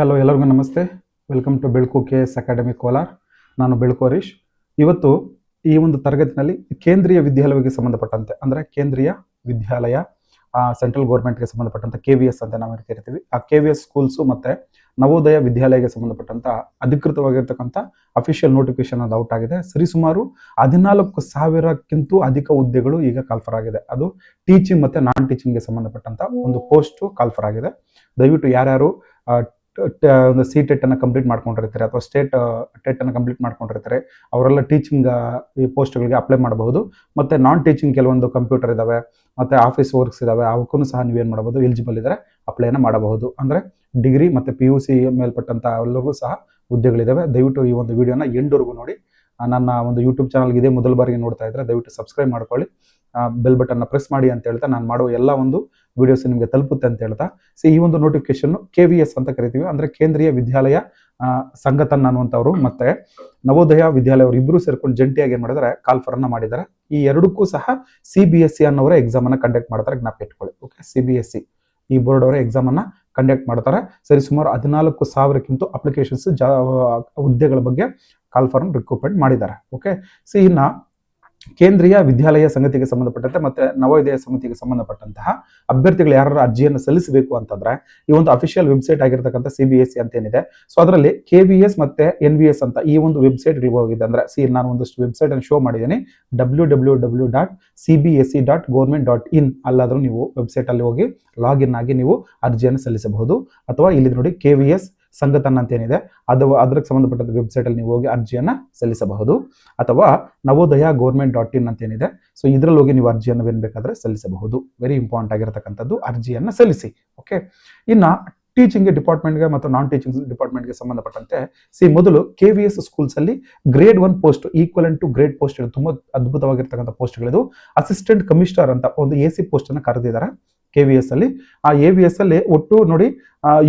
Hello ಎಲ್ಲರಿಗೂ ನಮಸ್ತೆ. Welcome to Belku K S academy Kolar. ನಾನು ಬೆಳ್ಕು ಹರೀಶ್. ಇವತ್ತು ಈ ಒಂದು ತರಗತಿನಲ್ಲಿ ಕೇಂದ್ರೀಯ ವಿದ್ಯಾಲಯಕ್ಕೆ ಸಂಬಂಧಪಟ್ಟಂತೆ, ಅಂದರೆ ಕೇಂದ್ರೀಯ ವಿದ್ಯಾಲಯ ಸೆಂಟ್ರಲ್ ಗೌರ್ಮೆಂಟ್ಗೆ ಸಂಬಂಧಪಟ್ಟಂಥ ಕೆ ವಿ ಎಸ್ ಅಂತ ನಾವು ಕರಿತೀವಿ ಆ ಕೆ ವಿ ಎಸ್ ಸ್ಕೂಲ್ಸು ಮತ್ತು ನವೋದಯ ವಿದ್ಯಾಲಯಕ್ಕೆ ಸಂಬಂಧಪಟ್ಟಂತ ಅಧಿಕೃತವಾಗಿರ್ತಕ್ಕಂಥ ಅಫಿಷಿಯಲ್ ನೋಟಿಫಿಕೇಶನ್ ಅದು ಔಟ್ ಆಗಿದೆ. ಸರಿಸುಮಾರು ಹದಿನಾಲ್ಕು ಸಾವಿರಕ್ಕಿಂತ ಅಧಿಕ ಹುದ್ದೆಗಳು ಈಗ ಕಾಲ್ಫರ್ ಆಗಿದೆ. ಅದು ಟೀಚಿಂಗ್ ಮತ್ತು ನಾನ್ ಟೀಚಿಂಗ್ಗೆ ಸಂಬಂಧಪಟ್ಟಂತ ಒಂದು ಪೋಸ್ಟು ಕಾಲ್ಫರ್ ಆಗಿದೆ. ದಯವಿಟ್ಟು ಯಾರ್ಯಾರು ಒಂದು ಸಿ ಟೆಟ್ಟನ್ನು ಕಂಪ್ಲೀಟ್ ಮಾಡ್ಕೊಂಡಿರ್ತಾರೆ ಅಥವಾ ಸ್ಟೇಟ್ ಟೆಟ್ ಅನ್ನ ಕಂಪ್ಲೀಟ್ ಮಾಡ್ಕೊಂಡಿರ್ತಾರೆ. ಅವರೆಲ್ಲ ಟೀಚಿಂಗ್ ಈ ಪೋಸ್ಟ್ಗಳಿಗೆ ಅಪ್ಲೈ ಮಾಡಬಹುದು. ಮತ್ತೆ ನಾನ್ ಟೀಚಿಂಗ್ ಕೆಲವೊಂದು ಕಂಪ್ಯೂಟರ್ ಇದಾವೆ, ಮತ್ತೆ ಆಫೀಸ್ ವರ್ಕ್ಸ್ ಇದಾವೆ ಅವಕ್ಕೂ ಸಹ ನೀವೇನು ಮಾಡಬಹುದು ಎಲಿಜಿಬಲ್ ಇದ್ದರೆ ಅಪ್ಲೈನ ಮಾಡಬಹುದು. ಅಂದ್ರೆ ಡಿಗ್ರಿ ಮತ್ತೆ ಪಿ ಯು ಸಿ ಮೇಲ್ಪಟ್ಟಂಥ ಎಲ್ಲರಿಗೂ ಸಹ ಹುದ್ದೆಗಳಿದ್ದಾವೆ ದಯವಿಟ್ಟು ಈ ಒಂದು ವಿಡಿಯೋನ ಎಂಡ್ವರೆಗೂ ನೋಡಿ. ನನ್ನ ಒಂದು ಯೂಟ್ಯೂಬ್ ಚಾನಲ್ಗೆ ಇದೇ ಮೊದಲ ಬಾರಿಗೆ ನೋಡ್ತಾ ಇದ್ರೆ ದಯವಿಟ್ಟು ಸಬ್ಸ್ಕ್ರೈಬ್ ಮಾಡ್ಕೊಳ್ಳಿ. ಬೆಲ್ ಬಟನ್ನ ಪ್ರೆಸ್ ಮಾಡಿ ಅಂತ ಹೇಳ್ತಾ ನಾನು ಮಾಡುವ ಎಲ್ಲ ಒಂದು ವಿಡಿಯೋಸ್ ನಿಮಗೆ ತಲುಪುತ್ತೆ ಅಂತ ಹೇಳ್ತಾ. ಸಿ ಈ ಒಂದು ನೋಟಿಫಿಕೇಶನ್ ಕೆ ವಿ ಎಸ್ ಅಂತ ಕರಿತೀವಿ. ಅಂದ್ರೆ ಕೇಂದ್ರೀಯ ವಿದ್ಯಾಲಯ ಆ, ಸಂಘಟನ್ ಅನ್ನುವಂಥವ್ರು ಮತ್ತೆ ನವೋದಯ ವಿದ್ಯಾಲಯ ಅವರು ಇಬ್ಬರು ಸೇರ್ಕೊಂಡು ಜಂಟಿಯಾಗಿ ಏನು ಮಾಡಿದ್ದಾರೆ ಕಾಲ್ಫರ್ ಅನ್ನ ಮಾಡಿದ್ದಾರೆ ಈ ಎರಡಕ್ಕೂ ಸಹ ಸಿ ಬಿ ಎಸ್ ಸಿ ಅನ್ನೋರ ಎಕ್ಸಾಮ್ ಅನ್ನ ಕಂಡಕ್ಟ್ ಮಾಡ್ತಾರೆ ಜ್ಞಾಪ ಇಟ್ಕೊಳ್ಳಿ. Okay C B S C ಈ ಬೋರ್ಡ್ ಅವರ ಎಕ್ಸಾಮ್ ಅನ್ನ ಕಂಡಕ್ಟ್ ಮಾಡ್ತಾರೆ. ಸರಿ ಸುಮಾರು ಹದಿನಾಲ್ಕು ಸಾವಿರಕ್ಕಿಂತ ಅಪ್ಲಿಕೇಶನ್ಸ್ ಜಾ ಹುದ್ದೆಗಳ ಬಗ್ಗೆ ಕಾಲ್ಫಾರ್ಮ್ ರಿಕ್ರೂಟ್ಮೆಂಟ್ ಮಾಡಿದ್ದಾರೆ. ಓಕೆ ಸಿ ಇನ್ನ ಕೇಂದ್ರೀಯ ವಿದ್ಯಾಲಯ ಸಂಗತಿಗೆ ಸಂಬಂಧಪಟ್ಟಂತೆ ಮತ್ತೆ ನವೋದಯ ಸಮಿತಿಗೆ ಸಂಬಂಧಪಟ್ಟಂತಹ ಅಭ್ಯರ್ಥಿಗಳು ಯಾರು ಅರ್ಜಿಯನ್ನು ಸಲ್ಲಿಸಬೇಕು ಅಂತಂದ್ರೆ ಈ ಒಂದು ಅಫಿಷಿಯಲ್ ವೆಬ್ಸೈಟ್ ಆಗಿರ್ತಕ್ಕಂಥ ಸಿ ಬಿ ಎಸ್ ಸಿ ಅಂತ ಏನಿದೆ ಸೊ ಅದರಲ್ಲಿ ಕೆ ವಿ ಎಸ್ ಮತ್ತೆ ಎನ್ ವಿ ಎಸ್ ಅಂತ ಈ ಒಂದು ವೆಬ್ಸೈಟ್ ಹೋಗಿದೆ ಅಂದ್ರೆ ಸಿ ನಾನು ಒಂದಷ್ಟು ವೆಬ್ಸೈಟ್ ಅನ್ನು ಶೋ ಮಾಡಿದ್ದೀನಿ. W W W dot C B S C dot government dot in ಅಲ್ಲಾದರೂ ನೀವು ವೆಬ್ಸೈಟ್ ಅಲ್ಲಿ ಹೋಗಿ ಲಾಗಿನ್ ಆಗಿ ನೀವು ಅರ್ಜಿಯನ್ನು ಸಲ್ಲಿಸಬಹುದು. ಅಥವಾ ಇಲ್ಲಿ ನೋಡಿ ಕೆ ವಿ ಎಸ್ ಸಂಘಟನ ಅಂತ ಏನಿದೆ ಅದು ಅದಕ್ಕೆ ಸಂಬಂಧಪಟ್ಟ ವೆಬ್ಸೈಟ್ ಅಲ್ಲಿ ನೀವು ಹೋಗಿ ಅರ್ಜಿಯನ್ನ ಸಲ್ಲಿಸಬಹುದು. ಅಥವಾ ನವೋದಯ ಗೌರ್ಮೆಂಟ್ ಡಾಟ್ ಇನ್ ಅಂತ ಏನಿದೆ ಸೊ ಇದರಲ್ಲಿ ಹೋಗಿ ನೀವು ಅರ್ಜಿಯನ್ನು ಏನು ಬೇಕಾದರೆ ಸಲ್ಲಿಸಬಹುದು. ವೆರಿ ಇಂಪಾರ್ಟೆಂಟ್ ಆಗಿರತಕ್ಕಂಥದ್ದು ಅರ್ಜಿಯನ್ನ ಸಲ್ಲಿಸಿ ಓಕೆ ಇನ್ನ ಟೀಚಿಂಗ್ ಡಿಪಾರ್ಟ್ಮೆಂಟ್ಗೆ ಮತ್ತು ನಾನ್ ಟೀಚಿಂಗ್ ಡಿಪಾರ್ಟ್ಮೆಂಟ್ಗೆ ಸಂಬಂಧಪಟ್ಟಂತೆ ಸಿ ಮೊದಲು ಕೆ ವಿ ಎಸ್ ಸ್ಕೂಲ್ಸ್ ಅಲ್ಲಿ grade one post equal to grade post ತುಂಬಾ ಅದ್ಭುತವಾಗಿರ್ತಕ್ಕಂಥ ಪೋಸ್ಟ್ಗಳಿದು ಅಸಿಸ್ಟೆಂಟ್ ಕಮಿಷನರ್ ಅಂತ ಒಂದು ಎ ಸಿ ಪೋಸ್ಟ್ ಅನ್ನ ಕರೆದಿದ್ದಾರೆ ಕೆ ವಿ ಎಸ್ ಅಲ್ಲಿ. ಆ ಎ ವಿ ಎಸ್ ಅಲ್ಲಿ ಒಟ್ಟು ನೋಡಿ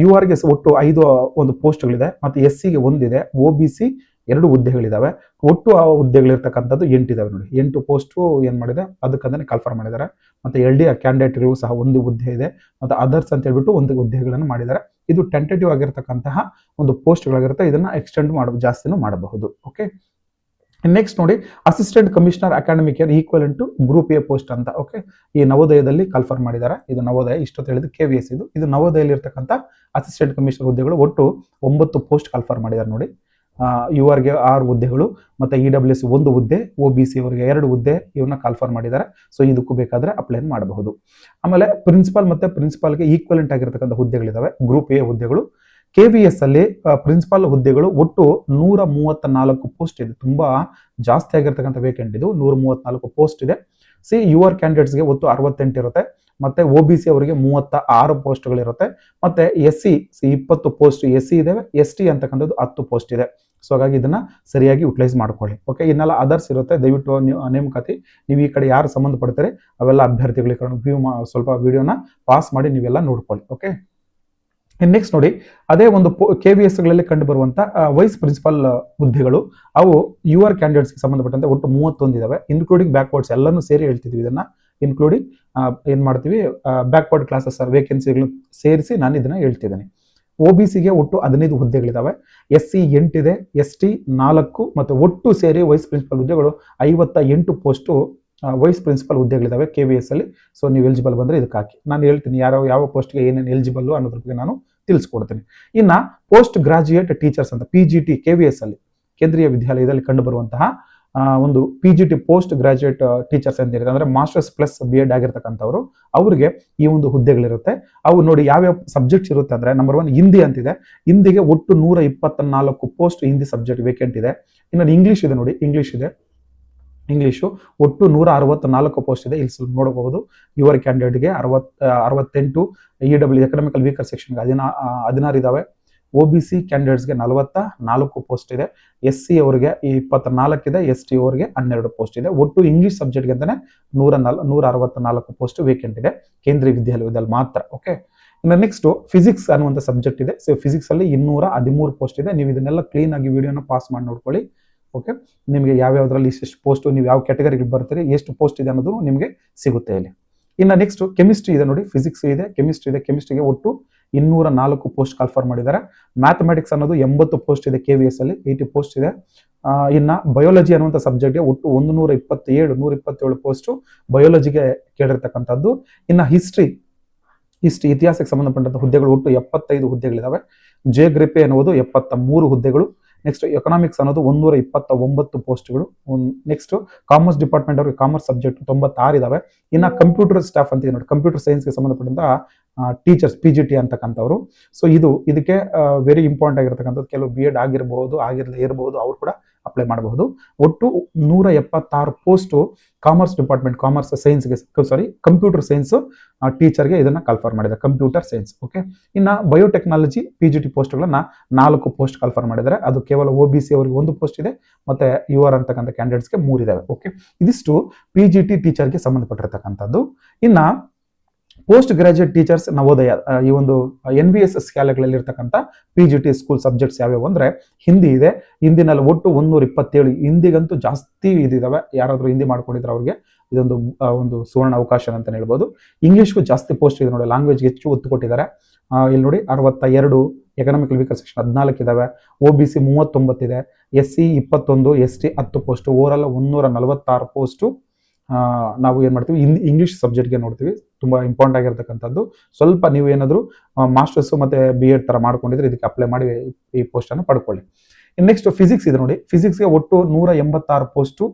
ಯು ಆರ್ಗೆ ಒಟ್ಟು ಐದು ಒಂದು ಪೋಸ್ಟ್ಗಳಿದೆ. ಮತ್ತು ಎಸ್ ಸಿಗೆ ಒಂದಿದೆ. ಒ ಬಿ ಸಿ ಎರಡು ಹುದ್ದೆಗಳಿದಾವೆ. ಒಟ್ಟು ಆ ಹುದ್ದೆಗಳಿರ್ತಕ್ಕಂಥದ್ದು ಎಂಟಿದ್ದಾವೆ ನೋಡಿ. ಎಂಟು ಪೋಸ್ಟು ಏನು ಮಾಡಿದೆ? ಅದಕ್ಕಂತಾನೆ ಕಾಲ್ಫರ್ ಮಾಡಿದ್ದಾರೆ. ಮತ್ತೆ ಎಲ್ ಡಿ ಕ್ಯಾಂಡಿಡೇಟ್ಗಳು ಸಹ ಒಂದು ಹುದ್ದೆ ಇದೆ. ಮತ್ತು ಅದರ್ಸ್ ಅಂತ ಹೇಳ್ಬಿಟ್ಟು ಒಂದು ಹುದ್ದೆಗಳನ್ನು ಮಾಡಿದ್ದಾರೆ. ಇದು ಟೆಂಟೇಟಿವ್ ಆಗಿರ್ತಕ್ಕಂತಹ ಒಂದು ಪೋಸ್ಟ್ಗಳಾಗಿರುತ್ತೆ ಇದನ್ನ ಎಕ್ಸ್ಟೆಂಡ್ ಮಾಡ, ಜಾಸ್ತಿನೂ ಮಾಡಬಹುದು. ಓಕೆ ನೆಕ್ಸ್ಟ್ ನೋಡಿ assistant commissioner academic year equal to group A post ಅಂತ ಓಕೆ ಈ ನವೋದಯದಲ್ಲಿ ಕನ್ಫರ್ಮ್ ಮಾಡಿದ್ದಾರೆ. ಇದು ನವೋದಯ ಇಷ್ಟೊತ್ತು ಹೇಳಿದ ಕೆ ವಿ ಎಸ್ ಇದು. ಇದು ನವೋದಯಲ್ಲಿ ಇರ್ತಕ್ಕಂಥ ಅಸಿಸ್ಟೆಂಟ್ ಕಮಿಷನರ್ ಹುದ್ದೆಗಳು ಒಟ್ಟು ಒಂಬತ್ತು ಪೋಸ್ಟ್ ಕನ್ಫರ್ಮ್ ಮಾಡಿದ್ದಾರೆ ನೋಡಿ. ಯು ಆರ್ಗೆ ಆರು ಹುದ್ದೆಗಳು, ಮತ್ತೆ ಇ ಡಬ್ಲ್ಯೂ ಸಿ ಒಂದು ಹುದ್ದೆ ಒ ಬಿ ಸಿ ಅವರಿಗೆ ಎರಡು ಹುದ್ದೆ ಇವನ್ನ ಕಾಲ್ಫರ್ ಮಾಡಿದ್ದಾರೆ. ಸೊ ಇದಕ್ಕೂ ಬೇಕಾದ್ರೆ ಅಪ್ಲೈನ್ ಮಾಡಬಹುದು. ಆಮೇಲೆ ಪ್ರಿನ್ಸಿಪಾಲ್ ಮತ್ತೆ ಪ್ರಿನ್ಸಿಪಾಲ್ಗೆ ಈಕ್ವಲೆಂಟ್ ಆಗಿರ್ತಕ್ಕಂಥ ಹುದ್ದೆಗಳಿದಾವೆ ಗ್ರೂಪ್ ಎ ಹುದ್ದೆಗಳು. ಕೆ ವಿ ಎಸ್ ಅಲ್ಲಿ ಪ್ರಿನ್ಸಿಪಾಲ್ ಹುದ್ದೆಗಳು ಒಟ್ಟು ನೂರ ಮೂವತ್ತ ನಾಲ್ಕು ಪೋಸ್ಟ್ ಇದೆ. ತುಂಬಾ ಜಾಸ್ತಿ ಆಗಿರ್ತಕ್ಕಂಥ ವೇಕೆಂಟ್ ಇದು. ನೂರ ಮೂವತ್ನಾಲ್ಕು ಪೋಸ್ಟ್ ಇದೆ. ಸಿ ಯು ಆರ್ ಕ್ಯಾಂಡಿಡೇಟ್ಸ್ಗೆ ಒಟ್ಟು ಅರವತ್ತೆಂಟು ಇರುತ್ತೆ. ಮತ್ತೆ ಒ ಬಿ ಸಿ ಅವರಿಗೆ ಮೂವತ್ತ ಆರು ಪೋಸ್ಟ್ಗಳಿರುತ್ತೆ ಮತ್ತೆ ಎಸ್ ಸಿ, ಇಪ್ಪತ್ತು ಪೋಸ್ಟ್ ಎಸ್ ಸಿ ಇದಾವೆ. ಎಸ್ ಟಿ ಅಂತಕ್ಕಂಥದ್ದು ಹತ್ತು ಪೋಸ್ಟ್ ಇದೆ. ಸೊ ಹಾಗಾಗಿ ಇದನ್ನ ಸರಿಯಾಗಿ ಯುಟಿಲೈಸ್ ಮಾಡ್ಕೊಳ್ಳಿ. ಓಕೆ ಇನ್ನೆಲ್ಲ ಅದರ್ಸ್ ಇರುತ್ತೆ. ದಯವಿಟ್ಟು ನೇಮಕಾತಿ. ನೀವು ಈ ಕಡೆ ಯಾರು ಸಂಬಂಧಪಡ್ತಾರೆ, ಅವೆಲ್ಲ ಅಭ್ಯರ್ಥಿಗಳಿಗೆ ವ್ಯೂ ಸ್ವಲ್ಪ ವಿಡಿಯೋನ ಪಾಸ್ ಮಾಡಿ ನೀವೆಲ್ಲ ನೋಡ್ಕೊಳ್ಳಿ. ಓಕೆ ನೆಕ್ಸ್ಟ್ ನೋಡಿ, ಅದೇ ಒಂದು ಕೆ ವಿ ಎಸ್ಗಳಲ್ಲಿ ಕಂಡು ಬರುವಂತ ವೈಸ್ ಪ್ರಿನ್ಸಿಪಲ್ ಹುದ್ದೆಗಳು, ಅವು ಯು ಆರ್ ಕ್ಯಾಂಡಿಡೇಟ್ಸ್ಗೆ ಸಂಬಂಧಪಟ್ಟಂತೆ ಒಟ್ಟು ಮೂವತ್ತೊಂದು ಇದಾವೆ. ಇನ್ಕ್ಲೂಡಿಂಗ್ ಬ್ಯಾಕ್ವರ್ಡ್ಸ್ ಎಲ್ಲನೂ ಸೇರಿ ಹೇಳ್ತಿದ್ವಿ ಇದನ್ನ. ಇನ್ಕ್ಲೂಡಿಂಗ್ ಏನ್ ಮಾಡ್ತೀವಿ ಬ್ಯಾಕ್ವರ್ಡ್ ಕ್ಲಾಸಸ್ ವೇಕೆನ್ಸಿಗಳು ಸೇರಿಸಿ ನಾನು ಇದನ್ನ ಹೇಳ್ತಿದ್ದೀನಿ. ಒ ಬಿ ಸಿಗೆ ಒಟ್ಟು ಹದಿನೈದು ಹುದ್ದೆಗಳಿದಾವೆ. ಎಸ್ ಸಿ ಎಂಟಿದೆ ಎಸ್ ಟಿ ನಾಲ್ಕು, ಮತ್ತು ಒಟ್ಟು ಸೇರಿ ವೈಸ್ ಪ್ರಿನ್ಸಿಪಲ್ ಹುದ್ದೆಗಳು ಐವತ್ತ ಎಂಟು ಪೋಸ್ಟು ವೈಸ್ ಪ್ರಿನ್ಸಿಪಲ್ ಹುದ್ದೆಗಳಿದ್ದಾವೆ ಕೆ ವಿ ಎಸ್ ಅಲ್ಲಿ. ಸೊ ನೀವು ಎಲಿಜಿಬಲ್ ಬಂದರೆ ಇದಕ್ಕೆ ಹಾಕಿ. ನಾನು ಹೇಳ್ತೀನಿ, ಯಾರೋ, ಯಾವ ಪೋಸ್ಟ್ಗೆ ಏನೇನು ಎಲಿಜಿಬಲ್ ಅನ್ನೋದ್ರ ಬಗ್ಗೆ ನಾನು ತಿಳಿಸ್ಕೊಡ್ತೀನಿ. ಇನ್ನು ಪೋಸ್ಟ್ ಗ್ರಾಜುಯೇಟ್ ಟೀಚರ್ಸ್ ಅಂತ P G T K V S ಅಲ್ಲಿ, ಕೇಂದ್ರೀಯ ವಿದ್ಯಾಲಯದಲ್ಲಿ ಕಂಡುಬರುವಂತಹ ಒಂದು P G T post graduate teachers ಅಂತ ಇರುತ್ತೆ ಅಂದರೆ ಮಾಸ್ಟರ್ಸ್ ಪ್ಲಸ್ ಬಿ ಎಡ್ ಆಗಿರ್ತಕ್ಕಂಥವ್ರು, ಅವ್ರಿಗೆ ಈ ಒಂದು ಹುದ್ದೆಗಳಿರುತ್ತೆ. ಅವು ನೋಡಿ ಯಾವ್ಯಾವ ಸಬ್ಜೆಕ್ಟ್ಸ್ ಇರುತ್ತೆ ಅಂದರೆ ನಂಬರ್ ಒನ್ ಹಿಂದಿ ಅಂತಿದೆ. ಹಿಂದಿಗೆ ಒಟ್ಟು ನೂರ ಇಪ್ಪತ್ತ ನಾಲ್ಕು ಪೋಸ್ಟ್ ಹಿಂದಿ ಸಬ್ಜೆಕ್ಟ್ ವೇಕೆಂಟ್ ಇದೆ. ಇನ್ನೊಂದು ಇಂಗ್ಲೀಷ್ ಇದೆ ನೋಡಿ ಇಂಗ್ಲೀಷ್ ಇದೆ. ಇಂಗ್ಲಿಷು ಒಟ್ಟು ನೂರ ಅರವತ್ತ ನಾಲ್ಕು ಪೋಸ್ಟ್ ಇದೆ. ಇಲ್ಲಿ ನೋಡಬಹುದು ಯುವರ್ ಕ್ಯಾಂಡಿಡೇಟ್ಗೆ ಅರವತ್ ಅರವತ್ತೆಂಟು ಇ ಡಬ್ಲ್ಯೂ ಎಕನಾಮಿಕಲ್ ವೀಕರ್ ಸೆಕ್ಷನ್ಗೆ ಹದಿನಾ ಹದಿನಾರು ಇದಾವೆ. ಒ ಬಿ ಸಿ ಕ್ಯಾಂಡಿಡೇಟ್ಸ್ಗೆ ನಲವತ್ತ ನಾಲ್ಕು ಪೋಸ್ಟ್ ಇದೆ. ಎಸ್ ಸಿ ಅವರಿಗೆ ಇಪ್ಪತ್ತ ನಾಲ್ಕಿದೆ ಎಸ್ ಟಿ ಅವರಿಗೆ ಹನ್ನೆರಡು ಪೋಸ್ಟ್ ಇದೆ. ಒಟ್ಟು ಇಂಗ್ಲೀಷ್ ಸಬ್ಜೆಕ್ಟ್ಗೆ ಅಂತಲೇ ನೂರ ನಾಲ್ ನೂರ ಅರವತ್ತ ನಾಲ್ಕು ಪೋಸ್ಟ್ ವೇಕೆಂಟ್ ಇದೆ. ಕೇಂದ್ರೀಯ ವಿದ್ಯಾಲಯದಲ್ಲಿ ಮಾತ್ರ ಓಕೆ ಇನ್ನು ನೆಕ್ಸ್ಟ್ ಫಿಸಿಕ್ಸ್ ಅನ್ನುವಂಥ ಸಬ್ಜೆಕ್ಟ್ ಇದೆ. ಸೊ ಫಿಸಿಕ್ಸ್ ಅಲ್ಲಿ ಇನ್ನೂರ ಹದಿಮೂರು ಪೋಸ್ಟ್ ಇದೆ. ನೀವು ಇದನ್ನೆಲ್ಲ ಕ್ಲೀನ್ ಆಗಿ ವಿಡಿಯೋನ ಪಾಸ್ ಮಾಡಿ ನೋಡ್ಕೊಳ್ಳಿ. ಓಕೆ? ನಿಮಗೆ ಯಾವ್ಯಾವ್ದ್ರಲ್ಲಿ ಎಷ್ಟು ಪೋಸ್ಟ್ ನೀವು ಯಾವ ಕ್ಯಾಟಗರಿಗೆ ಬರ್ತೀರಿ, ಎಷ್ಟು ಪೋಸ್ಟ್ ಇದೆ ಅನ್ನೋದು ನಿಮಗೆ ಸಿಗುತ್ತೆ ಇಲ್ಲಿ. ಇನ್ನು ನೆಕ್ಸ್ಟ್ ಕೆಮಿಸ್ಟ್ರಿ ಇದೆ ನೋಡಿ ಫಿಸಿಕ್ಸ್ ಇದೆ ಕೆಮಿಸ್ಟ್ರಿ ಇದೆ ಕೆಮಿಸ್ಟ್ರಿಗೆ ಒಟ್ಟು ಇನ್ನೂರ ನಾಲ್ಕು ಪೋಸ್ಟ್ ಕಾಲ್ಫರ್ ಮಾಡಿದ್ದಾರೆ. ಮ್ಯಾಥಮೆಟಿಕ್ಸ್ ಅನ್ನೋದು ಎಂಬತ್ತು ಪೋಸ್ಟ್ ಇದೆ ಕೆ ವಿ ಎಸ್ ಅಲ್ಲಿ ಏಯ್ಟಿ ಪೋಸ್ಟ್ ಇದೆ. ಇನ್ನು ಬಯೋಲಜಿ ಅನ್ನುವಂಥ ಸಬ್ಜೆಕ್ಟ್ಗೆ ಒಟ್ಟು ಒಂದು ನೂರ ಇಪ್ಪತ್ತೇಳು ನೂರ ಇಪ್ಪತ್ತೇಳು ಪೋಸ್ಟು ಬಯೋಲಜಿಗೆ ಕೇಳಿರ್ತಕ್ಕಂಥದ್ದು. ಇನ್ನ ಹಿಸ್ಟ್ರಿ ಹಿಸ್ಟ್ರಿ ಇತಿಹಾಸಕ್ಕೆ ಸಂಬಂಧಪಟ್ಟಂಥ ಹುದ್ದೆಗಳು ಒಟ್ಟು ಎಪ್ಪತ್ತೈದು ಹುದ್ದೆಗಳಿದಾವೆ. ಗ್ರಿಪೆ ಅನ್ನುವುದು ಎಪ್ಪತ್ತ ಮೂರು ಹುದ್ದೆಗಳು. ನೆಕ್ಸ್ಟ್ ಎಕನಾಮಿಕ್ಸ್ ಅನ್ನೋದು ಒಂದೂರ ಇಪ್ಪತ್ತ ಒಂಬತ್ತು ಪೋಸ್ಟ್ಗಳು ನೆಕ್ಸ್ಟ್ ಕಾಮರ್ಸ್ ಡಿಪಾರ್ಟ್ಮೆಂಟ್ ಅವ್ರಿಗೆ ಕಾಮರ್ಸ್ ಸಬ್ಜೆಕ್ಟ್ ತೊಂಬತ್ತಾರು ಇದಾವೆ. ಇನ್ನ ಕಂಪ್ಯೂಟರ್ ಸ್ಟಾಫ್ ಅಂತ ನೋಡಿ ಕಂಪ್ಯೂಟರ್ ಸೈನ್ಸ್ಗೆ ಸಂಬಂಧಪಟ್ಟಂತ ಟೀಚರ್ಸ್ ಪಿ ಜಿ ಟಿ ಅಂತಕ್ಕಂಥವ್ರು. ಸೊ ಇದು, ಇದಕ್ಕೆ ವೆರಿ ಇಂಪಾರ್ಟೆಂಟ್ ಆಗಿರ್ತಕ್ಕಂಥದ್ದು. ಕೆಲವು ಬಿ ಎಡ್ ಆಗಿರಬಹುದು ಆಗಿರಲಿ ಇರಬಹುದು ಅವ್ರು ಕೂಡ ಅಪ್ಲೈ ಮಾಡಬಹುದು. ಒಟ್ಟು ನೂರ ಎಪ್ಪತ್ತಾರು ಪೋಸ್ಟು ಕಾಮರ್ಸ್ ಡಿಪಾರ್ಟ್ಮೆಂಟ್ ಕಾಮರ್ಸ್ ಸೈನ್ಸ್ಗೆ ಸಾರಿ ಕಂಪ್ಯೂಟರ್ ಸೈನ್ಸ್ ಟೀಚರ್ಗೆ ಇದನ್ನ ಕನ್ಫರ್ಮ್ ಮಾಡಿದ್ದಾರೆ. ಕಂಪ್ಯೂಟರ್ ಸೈನ್ಸ್ ಓಕೆ ಇನ್ನು ಬಯೋಟೆಕ್ನಾಲಜಿ ಪಿ ಜಿ ಟಿ ಪೋಸ್ಟ್ಗಳನ್ನ ನಾಲ್ಕು ಪೋಸ್ಟ್ ಕನ್ಫರ್ಮ್ ಮಾಡಿದ್ದಾರೆ. ಅದು ಕೇವಲ ಒ ಬಿ ಸಿ ಅವರಿಗೆ ಒಂದು ಪೋಸ್ಟ್ ಇದೆ, ಮತ್ತೆ ಯು ಆರ್ ಅಂತಕ್ಕಂಥ ಕ್ಯಾಂಡಿಡೇಟ್ಸ್ಗೆ ಮೂರಿದ್ದಾವೆ ಓಕೆ ಇದಿಷ್ಟು ಪಿ ಜಿ ಟಿ ಟೀಚರ್ಗೆ ಸಂಬಂಧಪಟ್ಟಿರ್ತಕ್ಕಂಥದ್ದು. ಇನ್ನ ಪೋಸ್ಟ್ ಗ್ರಾಜುಯೇಟ್ ಟೀಚರ್ಸ್ ನವೋದಯ ಈ ಒಂದು N B S S P G T school subjects ಯಾವ್ಯಾವು ಅಂದ್ರೆ ಹಿಂದಿ ಇದೆ. ಹಿಂದಿನಲ್ಲಿ ಒಟ್ಟು ಒಂದೂರ ಇಪ್ಪತ್ತೇಳು ಹಿಂದಿಗಂತೂ ಜಾಸ್ತಿ ಇದಿದಾವೆ. ಯಾರಾದರೂ ಹಿಂದಿ ಮಾಡ್ಕೊಂಡಿದ್ರೆ ಅವ್ರಿಗೆ ಇದೊಂದು ಒಂದು ಸುವರ್ಣ ಅವಕಾಶ ಅಂತ ಹೇಳ್ಬೋದು. ಇಂಗ್ಲಿಷ್ಗೂ ಜಾಸ್ತಿ ಪೋಸ್ಟ್ ಇದೆ ನೋಡಿ ಲ್ಯಾಂಗ್ವೇಜ್ಗೆ ಹೆಚ್ಚು ಒತ್ತು ಕೊಟ್ಟಿದ್ದಾರೆ. ಇಲ್ಲಿ ನೋಡಿ ಅರವತ್ತ ಎರಡು ಎಕನಾಮಿಕಲ್ ವೀಕರ್ ಸೆಕ್ಷನ್ ಹದಿನಾಲ್ಕು ಇದಾವೆ. ಒ ಬಿ ಸಿ ಮೂವತ್ತೊಂಬತ್ತಿದೆ ಎಸ್ ಸಿ ಇಪ್ಪತ್ತೊಂದು ಎಸ್ ಟಿ ಹತ್ತು ಪೋಸ್ಟು ಓವರಾಲ್ ಒಂದೂರ ನಲವತ್ತಾರು ಪೋಸ್ಟು ನಾವು ಏನು ಮಾಡ್ತೀವಿ? ಇನ್ ಇಂಗ್ಲೀಷ್ ಸಬ್ಜೆಕ್ಟ್ಗೆ ನೋಡ್ತೀವಿ. ತುಂಬ ಇಂಪಾರ್ಟೆಂಟ್ ಆಗಿರ್ತಕ್ಕಂಥದ್ದು. ಸ್ವಲ್ಪ ನೀವು ಏನಾದರೂ ಮಾಸ್ಟರ್ಸ್ ಮತ್ತು ಬಿ ಎಡ್ ಥರ ಮಾಡ್ಕೊಂಡಿದ್ರೆ ಇದಕ್ಕೆ ಅಪ್ಲೈ ಮಾಡಿ ಈ ಪೋಸ್ಟನ್ನು ಪಡ್ಕೊಳ್ಳಿ. ನೆಕ್ಸ್ಟ್ ಫಿಸಿಕ್ಸ್ ಇದೆ ನೋಡಿ. ಫಿಸಿಕ್ಸ್ಗೆ ಒಟ್ಟು ನೂರ ಎಂಬತ್ತಾರು ಪೋಸ್ಟು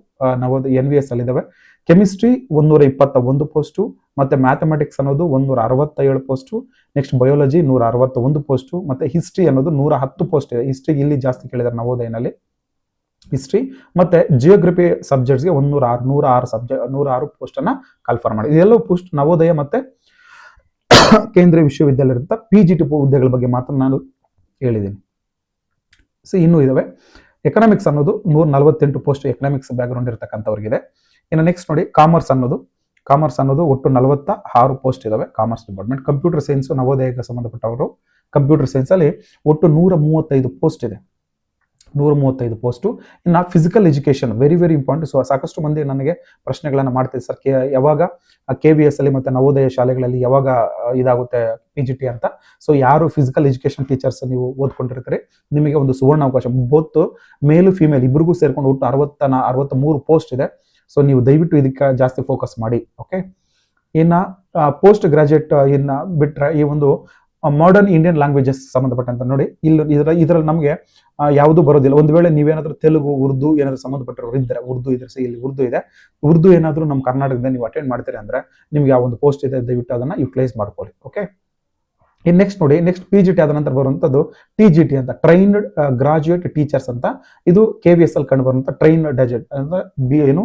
ನಾವು ಎನ್ ವಿ ಎಸ್ ಅಲ್ಲಿದ್ದಾವೆ ಕೆಮಿಸ್ಟ್ರಿ ಒಂದೂರ ಇಪ್ಪತ್ತ ಒಂದು ಪೋಸ್ಟು ಮತ್ತೆ ಮ್ಯಾಥಮೆಟಿಕ್ಸ್ ಅನ್ನೋದು ಒಂದೂರ ಅರವತ್ತ ಏಳು ಪೋಸ್ಟು ನೆಕ್ಸ್ಟ್ ಬಯೋಲಜಿ ನೂರ ಅರವತ್ತ ಒಂದು ಪೋಸ್ಟು ಮತ್ತೆ ಹಿಸ್ಟ್ರಿ ಅನ್ನೋದು ನೂರ ಹತ್ತು ಪೋಸ್ಟ್ ಇದೆ ಹಿಸ್ಟ್ರಿ ಇಲ್ಲಿ ಜಾಸ್ತಿ ಕೇಳಿದ್ದಾರೆ ನವೋದಯನಲ್ಲಿ. ಹಿಸ್ಟ್ರಿ ಮತ್ತೆ ಜಿಯೋಗ್ರಫಿ ಸಬ್ಜೆಕ್ಟ್ಸ್ಗೆ ಒಂದೂರ ಆರು, ನೂರ ಆರು ಸಬ್ಜೆಕ್ಟ್ ನೂರ ಆರು ಪೋಸ್ಟನ್ನು ಕಾಲ್ಫರ್ ಮಾಡಿ. ಇದೆಲ್ಲವೂ ಪೋಸ್ಟ್ ನವೋದಯ ಮತ್ತೆ ಕೇಂದ್ರೀಯ ವಿಶ್ವವಿದ್ಯಾಲಯದಂಥ ಪಿ ಜಿ ಟಿ ಹುದ್ದೆಗಳ ಬಗ್ಗೆ ಮಾತ್ರ ನಾನು ಹೇಳಿದ್ದೀನಿ. ಸೊ ಇನ್ನೂ ಇದಾವೆ. ಎಕನಾಮಿಕ್ಸ್ ಅನ್ನೋದು ನೂರ ನಲವತ್ತೆಂಟು ಪೋಸ್ಟ್ ಎಕನಾಮಿಕ್ಸ್ ಬ್ಯಾಕ್ಗ್ರೌಂಡ್ ಇರತಕ್ಕಂಥವ್ರಿಗಿದೆ. ಇನ್ನು ನೆಕ್ಸ್ಟ್ ನೋಡಿ ಕಾಮರ್ಸ್ ಅನ್ನೋದು. ಕಾಮರ್ಸ್ ಅನ್ನೋದು ಒಟ್ಟು ನಲವತ್ತ ಆರು ಪೋಸ್ಟ್ ಇದಾವೆ. ಕಾಮರ್ಸ್ ಡಿಪಾರ್ಟ್ಮೆಂಟ್ ಕಂಪ್ಯೂಟರ್ ಸೈನ್ಸ್ ನವೋದಯಕ್ಕೆ ಸಂಬಂಧಪಟ್ಟವರು. ಕಂಪ್ಯೂಟರ್ ಸೈನ್ಸ್ ಅಲ್ಲಿ ಒಟ್ಟು ನೂರ ಮೂವತ್ತೈದು ಪೋಸ್ಟ್ ಇದೆ. ನೂರ ಮೂವತ್ತೈದು ಪೋಸ್ಟು ಇನ್ನು physical education very very important so ಸಾಕಷ್ಟು ಮಂದಿ ನನಗೆ ಪ್ರಶ್ನೆಗಳನ್ನು ಮಾಡ್ತೀವಿ ಸರ್ ಕೆ, ಯಾವಾಗ ಕೆ ವಿ ಎಸ್ ಅಲ್ಲಿ ಮತ್ತೆ ನವೋದಯ ಶಾಲೆಗಳಲ್ಲಿ ಯಾವಾಗ ಇದಾಗುತ್ತೆ ಪಿ ಜಿ ಟಿ ಅಂತ. ಸೊ ಯಾರು ಫಿಸಿಕಲ್ ಎಜುಕೇಷನ್ ಟೀಚರ್ಸ್ ನೀವು ಓದ್ಕೊಂಡಿರ್ತೀರಿ? ನಿಮಗೆ ಒಂದು ಸುವರ್ಣ ಅವಕಾಶ ಬೋತ್ ಮೇಲು ಫಿಮೇಲ್ ಇಬ್ಬರಿಗೂ ಸೇರ್ಕೊಂಡು ಒಟ್ಟು ಅರವತ್ತ ಅರವತ್ತ ಮೂರು ಪೋಸ್ಟ್ ಇದೆ. ಸೊ ನೀವು ದಯವಿಟ್ಟು ಇದಕ್ಕೆ ಜಾಸ್ತಿ ಫೋಕಸ್ ಮಾಡಿ. ಓಕೆ ಇನ್ನು ಪೋಸ್ಟ್ ಗ್ರಾಜುಯೇಟ್ ಇನ್ನು ಬಿಟ್ಟರೆ ಈ ಒಂದು ಮಾಡರ್ನ್ ಇಂಡಿಯನ್ ಲ್ಯಾಂಗ್ವೇಜಸ್ ಸಂಬಂಧಪಟ್ಟಂತ ನೋಡಿ ಇಲ್ಲಿ ಇದರ, ಇದರಲ್ಲಿ ನಮಗೆ ಯಾವುದು ಬರೋದಿಲ್ಲ. ಒಂದು ವೇಳೆ ನೀವೇನಾದ್ರೂ ತೆಲುಗು, ಉರ್ದು ಏನಾದ್ರೂ ಸಂಬಂಧಪಟ್ಟರು ಇದ್ದರೆ ಉರ್ದು ಇದ್ರೆ ಇಲ್ಲಿ ಉರ್ದು ಇದೆ. ಉರ್ದು ಏನಾದರೂ ನಮ್ಮ ಕರ್ನಾಟಕದಿಂದ ನೀವು ಅಟೆಂಡ್ ಮಾಡ್ತೀರಿ ಅಂದ್ರೆ, ನಿಮ್ಗೆ ಯಾವ ಒಂದು ಪೋಸ್ಟ್ ಇದೆ, ದಯವಿಟ್ಟು ಅದನ್ನ ಯುಟಿಲೈಸ್ ಮಾಡ್ಕೊಳ್ಳಿ ಓಕೆ ಇನ್ ನೆಕ್ಸ್ಟ್ ನೋಡಿ ನೆಕ್ಸ್ಟ್ ಪಿ ಜಿ ಟಿ ಆದ ನಂತರ ಬರುವಂತದ್ದು ಟಿ ಜಿ ಟಿ ಅಂತ ಟ್ರೈನ್ಡ್ ಗ್ರಾಜುಯೇಟ್ ಟೀಚರ್ಸ್ ಅಂತ. ಇದು ಕೆ ವಿ ಎಸ್ ಅಲ್ಲಿ ಕಂಡು ಬರುವಂಥ ಟ್ರೈನ್ ಡಜೆಟ್ ಅಂದ್ರೆ ಬಿ ಏನು